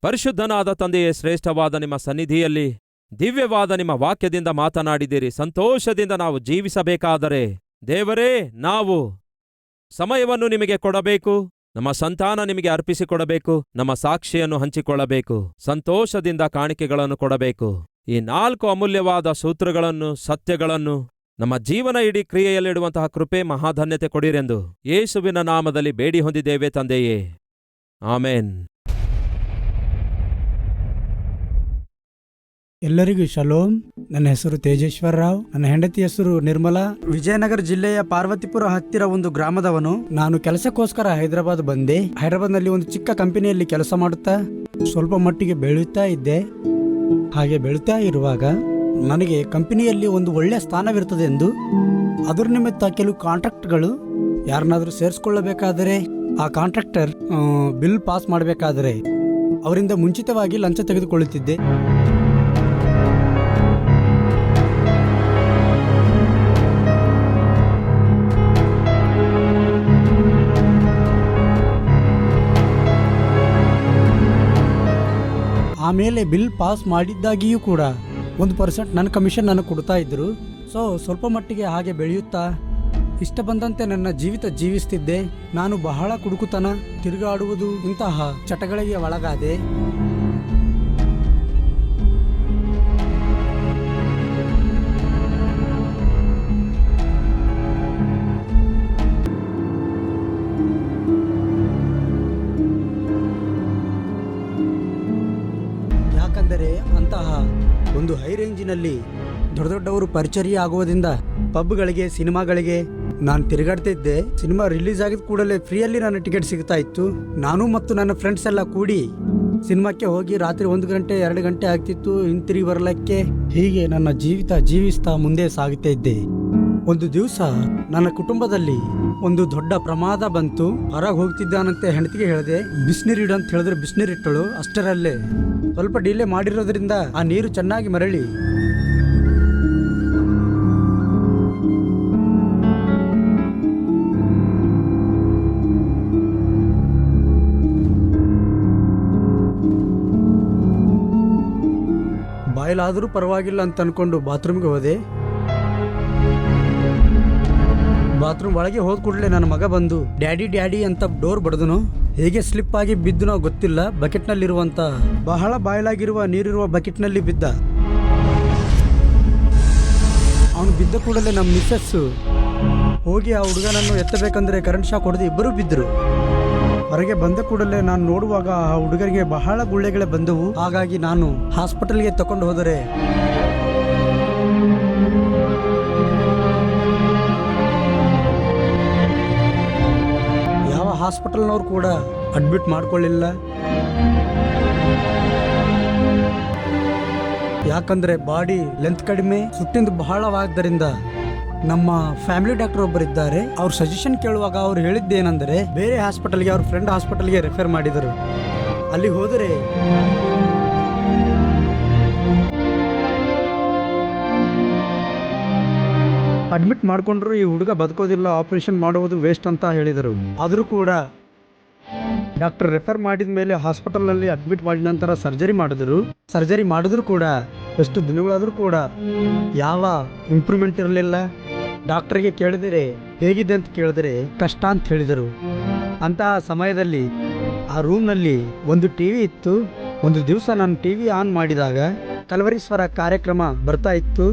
ಪರಿಶುದ್ಧನಾದ ತಂದೆಯೇ, ಶ್ರೇಷ್ಠವಾದ ನಿಮ್ಮ ಸನ್ನಿಧಿಯಲ್ಲಿ, ದಿವ್ಯವಾದ ನಿಮ್ಮ ವಾಕ್ಯದಿಂದ ಮಾತನಾಡಿದಿರಿ ಸಂತೋಷದಿಂದ ನಾವು ಜೀವಿಸಬೇಕಾದರೆ ದೇವರೇ, ನಾವು ಸಮಯವನ್ನು ನಿಮಗೆ ಕೊಡಬೇಕು, ನಮ್ಮ ಸಂತಾನ ನಿಮಗೆ ಅರ್ಪಿಸಿಕೊಡಬೇಕು, ನಮ್ಮ ಸಾಕ್ಷಿಯನ್ನು ಹಂಚಿಕೊಳ್ಳಬೇಕು, ಸಂತೋಷದಿಂದ ಕಾಣಿಕೆಗಳನ್ನು ಕೊಡಬೇಕು. ಈ ನಾಲ್ಕು ಅಮೂಲ್ಯವಾದ ಸೂತ್ರಗಳನ್ನು, ಸತ್ಯಗಳನ್ನು, ನಮ್ಮ ಜೀವನ ಇಡೀ ಕ್ರಿಯೆಯಲ್ಲಿಡುವಂತಹ ಕೃಪೆ, ಮಹಾಧನ್ಯತೆ ಕೊಡಿರೆಂದು ಯೇಸುವಿನ ನಾಮದಲ್ಲಿ ಬೇಡಿ ಹೊಂದಿದ್ದೇವೆ ತಂದೆಯೇ. ಆಮೇನ್. ಎಲ್ಲರಿಗೂ ಶಲೋಮ್. ನನ್ನ ಹೆಸರು ತೇಜೇಶ್ವರ ರಾವ್. ನನ್ನ ಹೆಂಡತಿ ಹೆಸರು ನಿರ್ಮಲಾ. ವಿಜಯನಗರ ಜಿಲ್ಲೆಯ ಪಾರ್ವತಿಪುರ ಹತ್ತಿರ ಒಂದು ಗ್ರಾಮದವನು. ನಾನು ಕೆಲಸಕ್ಕೋಸ್ಕರ ಹೈದರಾಬಾದ್ ಬಂದೆ. ಹೈದರಾಬಾದ್ನಲ್ಲಿ ಒಂದು ಚಿಕ್ಕ ಕಂಪನಿಯಲ್ಲಿ ಕೆಲಸ ಮಾಡುತ್ತಾ ಸ್ವಲ್ಪ ಮಟ್ಟಿಗೆ ಬೆಳೆಯುತ್ತಾ ಇದ್ದೆ. ಹಾಗೆ ಬೆಳೀತಾ ಇರುವಾಗ ನನಗೆ ಕಂಪನಿಯಲ್ಲಿ ಒಂದು ಒಳ್ಳೆಯ ಸ್ಥಾನವಿರುತ್ತದೆ ಎಂದು ಅದರ ನಿಮಿತ್ತ ಕೆಲವು ಕಾಂಟ್ರಾಕ್ಟ್ಗಳು ಯಾರನ್ನಾದರೂ ಸೇರಿಸ್ಕೊಳ್ಳಬೇಕಾದರೆ ಆ ಕಾಂಟ್ರಾಕ್ಟರ್ ಬಿಲ್ ಪಾಸ್ ಮಾಡಬೇಕಾದರೆ ಅವರಿಂದ ಮುಂಚಿತವಾಗಿ ಲಂಚ ತೆಗೆದುಕೊಳ್ಳುತ್ತಿದ್ದೆ. ಆಮೇಲೆ ಬಿಲ್ ಪಾಸ್ ಮಾಡಿದ್ದಾಗಿಯೂ ಕೂಡ ಒಂದು ಪರ್ಸೆಂಟ್ ನನ್ನ ಕಮಿಷನ್ ನನಗೆ ಕೊಡ್ತಾ ಇದ್ರು. ಸೊ ಸ್ವಲ್ಪ ಮಟ್ಟಿಗೆ ಹಾಗೆ ಬೆಳೆಯುತ್ತಾ? ಇಷ್ಟ ಬಂದಂತೆ ನನ್ನ ಜೀವಿತ ಜೀವಿಸ್ತಿದ್ದೆ. ನಾನು ಬಹಳ ಕುಡುಕುತನ, ತಿರುಗಾಡುವುದು ಇಂತಹ ಚಟಗಳಿಗೆ ಒಳಗಾದೆ. ಹೈ ರೇಂಜಿನಲ್ಲಿ ದೊಡ್ಡ ದೊಡ್ಡವರು ಪರಿಚರ್ಯ ಆಗುವುದರಿಂದ ಪಬ್ಗಳಿಗೆ, ಸಿನಿಮಾಗಳಿಗೆ ನಾನು ತಿರುಗಾಡ್ತಿದ್ದೆ. ಸಿನಿಮಾ ರಿಲೀಸ್ ಆಗಿದ ಕೂಡಲೇ ಫ್ರೀಯಲ್ಲಿ ನನ್ನ ಟಿಕೆಟ್ ಸಿಗ್ತಾ ಇತ್ತು. ನಾನು ಮತ್ತು ನನ್ನ ಫ್ರೆಂಡ್ಸ್ ಎಲ್ಲ ಕೂಡಿ ಸಿನಿಮಾಕ್ಕೆ ಹೋಗಿ ರಾತ್ರಿ ಒಂದು ಗಂಟೆ, ಎರಡು ಗಂಟೆ ಆಗ್ತಿತ್ತು. ಹಿಂತಿರುಗಿ ಬರಲಿಕ್ಕೆ ಹೀಗೆ ನನ್ನ ಜೀವಿತ ಜೀವಿಸ್ತಾ ಮುಂದೆ ಸಾಗುತ್ತಾ ಇದ್ದೆ. ಒಂದು ದಿವಸ ನನ್ನ ಕುಟುಂಬದಲ್ಲಿ ಒಂದು ದೊಡ್ಡ ಪ್ರಮಾದ ಬಂತು. ಹೊರಗೆ ಹೋಗ್ತಿದ್ದಾನಂತೆ ಹೆಂಡತಿಗೆ ಹೇಳಿದೆ, ಬಿಸಿನೀರು ಅಂತ ಹೇಳಿದ್ರೆ. ಬಿಸಿನೀರು ಇಟ್ಟಳು. ಅಷ್ಟರಲ್ಲೇ ಸ್ವಲ್ಪ ಡಿಲೇ ಮಾಡಿರೋದ್ರಿಂದ ಆ ನೀರು ಚೆನ್ನಾಗಿ ಮರಳಿ. ಬಾಯಲಾದರೂ ಪರವಾಗಿಲ್ಲ ಅಂತ ಅನ್ಕೊಂಡು ಬಾತ್ರೂಮ್ಗೆ ಹೋದೆ. ಬಾತ್ರೂಮ್ ಒಳಗೆ ಹೋದ ಕೂಡಲೇ ನನ್ನ ಮಗ ಬಂದು, ಡ್ಯಾಡಿ ಡ್ಯಾಡಿ ಅಂತ ಡೋರ್ ಬಡದನು. ಹೇಗೆ ಸ್ಲಿಪ್ ಆಗಿ ಬಿದ್ದನೋ ಗೊತ್ತಿಲ್ಲ. ಬಕೆಟ್ನಲ್ಲಿರುವಂತ ಬಹಳ ಬಾಯಲಾಗಿರುವ ನೀರಿರುವ ಬಕೆಟ್ನಲ್ಲಿ ಬಿದ್ದ. ಅವನು ಬಿದ್ದ ಕೂಡಲೇ ನಮ್ಮ ಮಿಸ್ಸಸ್ಸು ಹೋಗಿ ಆ ಹುಡುಗನನ್ನು ಎತ್ತಬೇಕಂದ್ರೆ ಕರೆಂಟ್ ಶಾಕ್ ಹೊಡೆದು ಇಬ್ಬರು ಬಿದ್ದರು. ಹೊರಗೆ ಬಂದ ಕೂಡಲೇ ನಾನು ನೋಡುವಾಗ ಆ ಹುಡುಗರಿಗೆ ಬಹಳ ಗುಳ್ಳೆಗಳೇ ಬಂದವು. ಹಾಗಾಗಿ ನಾನು ಹಾಸ್ಪಿಟಲ್ಗೆ ತಕೊಂಡು ಹೋದರೆ ಹಾಸ್ಪಿಟಲ್ನವ್ರು ಕೂಡ ಅಡ್ಮಿಟ್ ಮಾಡಿಕೊಳ್ಳಿಲ್ಲ. ಯಾಕಂದ್ರೆ ಬಾಡಿ ಲೆಂತ್ ಕಡಿಮೆ ಸುಟ್ಟಿಂದು ಬಹಳವಾದ್ದರಿಂದ ನಮ್ಮ ಫ್ಯಾಮಿಲಿ ಡಾಕ್ಟರ್ ಒಬ್ಬರಿದ್ದಾರೆ. ಅವ್ರ ಸಜೆಷನ್ ಕೇಳುವಾಗ ಅವ್ರು ಹೇಳಿದ್ದೇನೆಂದರೆ, ಬೇರೆ ಹಾಸ್ಪಿಟಲ್ಗೆ ಅವ್ರ ಫ್ರೆಂಡ್ ಹಾಸ್ಪಿಟಲ್ಗೆ ರೆಫರ್ ಮಾಡಿದರು. ಅಲ್ಲಿ ಹೋದರೆ ಅಡ್ಮಿಟ್ ಮಾಡಿಕೊಂಡ್ರು ಈ ಹುಡುಗ ಬದುಕೋದಿಲ್ಲ ಆಪರೇಷನ್ ಮಾಡುವುದು ವೇಸ್ಟ್ ಅಂತ ಹೇಳಿದರು. ಆದರೂ ಕೂಡ ಡಾಕ್ಟರ್ ರೆಫರ್ ಮಾಡಿದ ಮೇಲೆ ಹಾಸ್ಪಿಟಲ್ನಲ್ಲಿ ಅಡ್ಮಿಟ್ ಮಾಡಿದ ನಂತರ ಸರ್ಜರಿ ಮಾಡಿದ್ರು. ಸರ್ಜರಿ ಮಾಡಿದ್ರು ಕೂಡ, ಎಷ್ಟು ದಿನಗಳಾದರೂ ಕೂಡ ಯಾವ ಇಂಪ್ರೂವ್ಮೆಂಟ್ ಇರಲಿಲ್ಲ. ಡಾಕ್ಟರ್ಗೆ ಕೇಳಿದರೆ, ಹೇಗಿದೆ ಅಂತ ಕೇಳಿದರೆ ಕಷ್ಟ ಅಂತ ಹೇಳಿದರು. ಅಂತಹ ಸಮಯದಲ್ಲಿ ಆ ರೂಮ್ನಲ್ಲಿ ಒಂದು ಟಿ ವಿ ಇತ್ತು. ಒಂದು ದಿವಸ ನಾನು ಟಿ ವಿ ಆನ್ ಮಾಡಿದಾಗ ಕಲವರೀಶ್ವರ ಕಾರ್ಯಕ್ರಮ ಬರ್ತಾ ಇತ್ತು.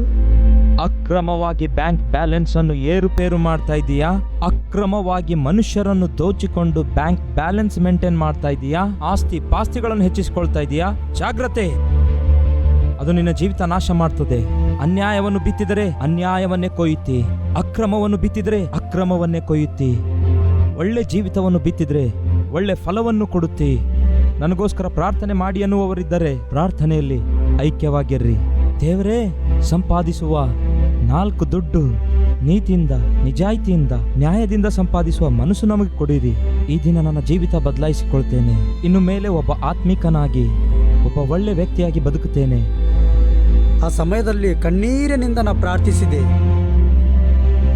ಅಕ್ರಮವಾಗಿ ಬ್ಯಾಂಕ್ ಬ್ಯಾಲೆನ್ಸ್ ಅನ್ನು ಏರುಪೇರು ಮಾಡ್ತಾ ಇದೀಯಾ? ಅಕ್ರಮವಾಗಿ ಮನುಷ್ಯರನ್ನು ದೋಚಿಕೊಂಡು ಬ್ಯಾಂಕ್ ಬ್ಯಾಲೆನ್ಸ್ ಮೇಂಟೈನ್ ಮಾಡ್ತಾ ಇದೀಯಾ? ಆಸ್ತಿ ಪಾಸ್ತಿಗಳನ್ನು ಹೆಚ್ಚಿಸಿಕೊಳ್ತಾ ಇದೀಯಾ? ಜಾಗ್ರತೆ! ಅದು ನಿನ್ನ ಜೀವಿತ ನಾಶ ಮಾಡ್ತದೆ. ಅನ್ಯಾಯವನ್ನು ಬಿತ್ತಿದರೆ ಅನ್ಯಾಯವನ್ನೇ ಕೊಯ್ಯುತ್ತಿ. ಅಕ್ರಮವನ್ನು ಬಿತ್ತಿದರೆ ಅಕ್ರಮವನ್ನೇ ಕೊಯ್ಯುತ್ತಿ. ಒಳ್ಳೆ ಜೀವಿತವನ್ನು ಬಿತ್ತಿದ್ರೆ ಒಳ್ಳೆ ಫಲವನ್ನು ಕೊಡುತ್ತಿ. ನನಗೋಸ್ಕರ ಪ್ರಾರ್ಥನೆ ಮಾಡಿ ಅನ್ನುವವರಿದ್ದರೆ ಪ್ರಾರ್ಥನೆಯಲ್ಲಿ ಐಕ್ಯವಾಗಿರ್ರಿ. ದೇವರೇ, ಸಂಪಾದಿಸುವ ನಾಲ್ಕು ದುಡ್ಡು ನೀತಿಯಿಂದ, ನಿಜಾಯಿತಿಯಿಂದ, ನ್ಯಾಯದಿಂದ ಸಂಪಾದಿಸುವ ಮನಸ್ಸು ನಮಗೆ ಕೊಡಿರಿ. ಈ ದಿನ ನನ್ನ ಜೀವಿತ ಬದಲಾಯಿಸಿಕೊಳ್ತೇನೆ. ಇನ್ನು ಮೇಲೆ ಒಬ್ಬ ಆತ್ಮಿಕನಾಗಿ, ಒಬ್ಬ ಒಳ್ಳೆ ವ್ಯಕ್ತಿಯಾಗಿ ಬದುಕುತ್ತೇನೆ. ಆ ಸಮಯದಲ್ಲಿ ಕಣ್ಣೀರಿನಿಂದ ನಾ ಪ್ರಾರ್ಥಿಸಿದೆ.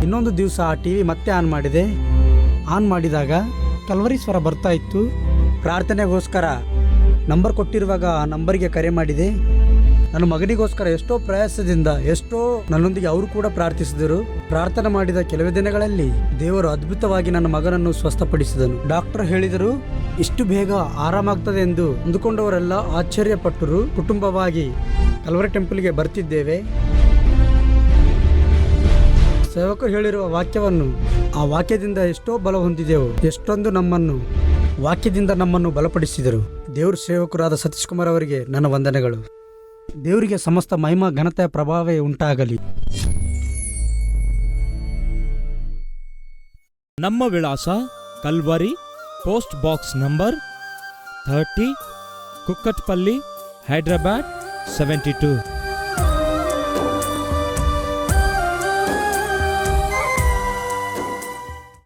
ಇನ್ನೊಂದು ದಿವಸ ಆ ಟಿ ವಿ ಮತ್ತೆ ಆನ್ ಮಾಡಿದೆ. ಆನ್ ಮಾಡಿದಾಗ ಕಲ್ವರಿ ಸ್ವರ ಬರ್ತಾ ಇತ್ತು. ಪ್ರಾರ್ಥನೆಗೋಸ್ಕರ ನಂಬರ್ ಕೊಟ್ಟಿರುವಾಗ ಆ ನಂಬರ್ಗೆ ಕರೆ ಮಾಡಿದೆ. ನನ್ನ ಮಗನಿಗೋಸ್ಕರ ಎಷ್ಟೋ ಪ್ರಯಾಸದಿಂದ, ಎಷ್ಟೋ ನನ್ನೊಂದಿಗೆ ಅವರು ಕೂಡ ಪ್ರಾರ್ಥಿಸಿದರು. ಪ್ರಾರ್ಥನೆ ಮಾಡಿದ ಕೆಲವೇ ದಿನಗಳಲ್ಲಿ ದೇವರು ಅದ್ಭುತವಾಗಿ ನನ್ನ ಮಗನನ್ನು ಸ್ವಸ್ಥಪಡಿಸಿದನು. ಡಾಕ್ಟರ್ ಹೇಳಿದರು, ಇಷ್ಟು ಬೇಗ ಆರಾಮಾಗ್ತದೆ ಎಂದು ಅಂದುಕೊಂಡವರೆಲ್ಲ ಆಶ್ಚರ್ಯಪಟ್ಟರು. ಕುಟುಂಬವಾಗಿ ಕಲವರ ಟೆಂಪಲ್ಗೆ ಬರ್ತಿದ್ದೇವೆ. ಸೇವಕರು ಹೇಳಿರುವ ವಾಕ್ಯವನ್ನು, ಆ ವಾಕ್ಯದಿಂದ ಎಷ್ಟೋ ಬಲ ಹೊಂದಿದೆವು. ಎಷ್ಟೊಂದು ನಮ್ಮನ್ನು, ವಾಕ್ಯದಿಂದ ನಮ್ಮನ್ನು ಬಲಪಡಿಸಿದರು. ದೇವ್ರ ಸೇವಕರಾದ ಸತೀಶ್ ಕುಮಾರ್ ಅವರಿಗೆ ನನ್ನ ವಂದನೆಗಳು. ದೇವರಿಗೆ ಸಮಸ್ತ ಮಹಿಮಾ, ಘನತೆಯ ಪ್ರಭಾವೇ ಉಂಟಾಗಲಿ. ನಮ್ಮ ವಿಳಾಸ Calvary, post box number thirty, Kukatpally, Hyderabad, seventy two.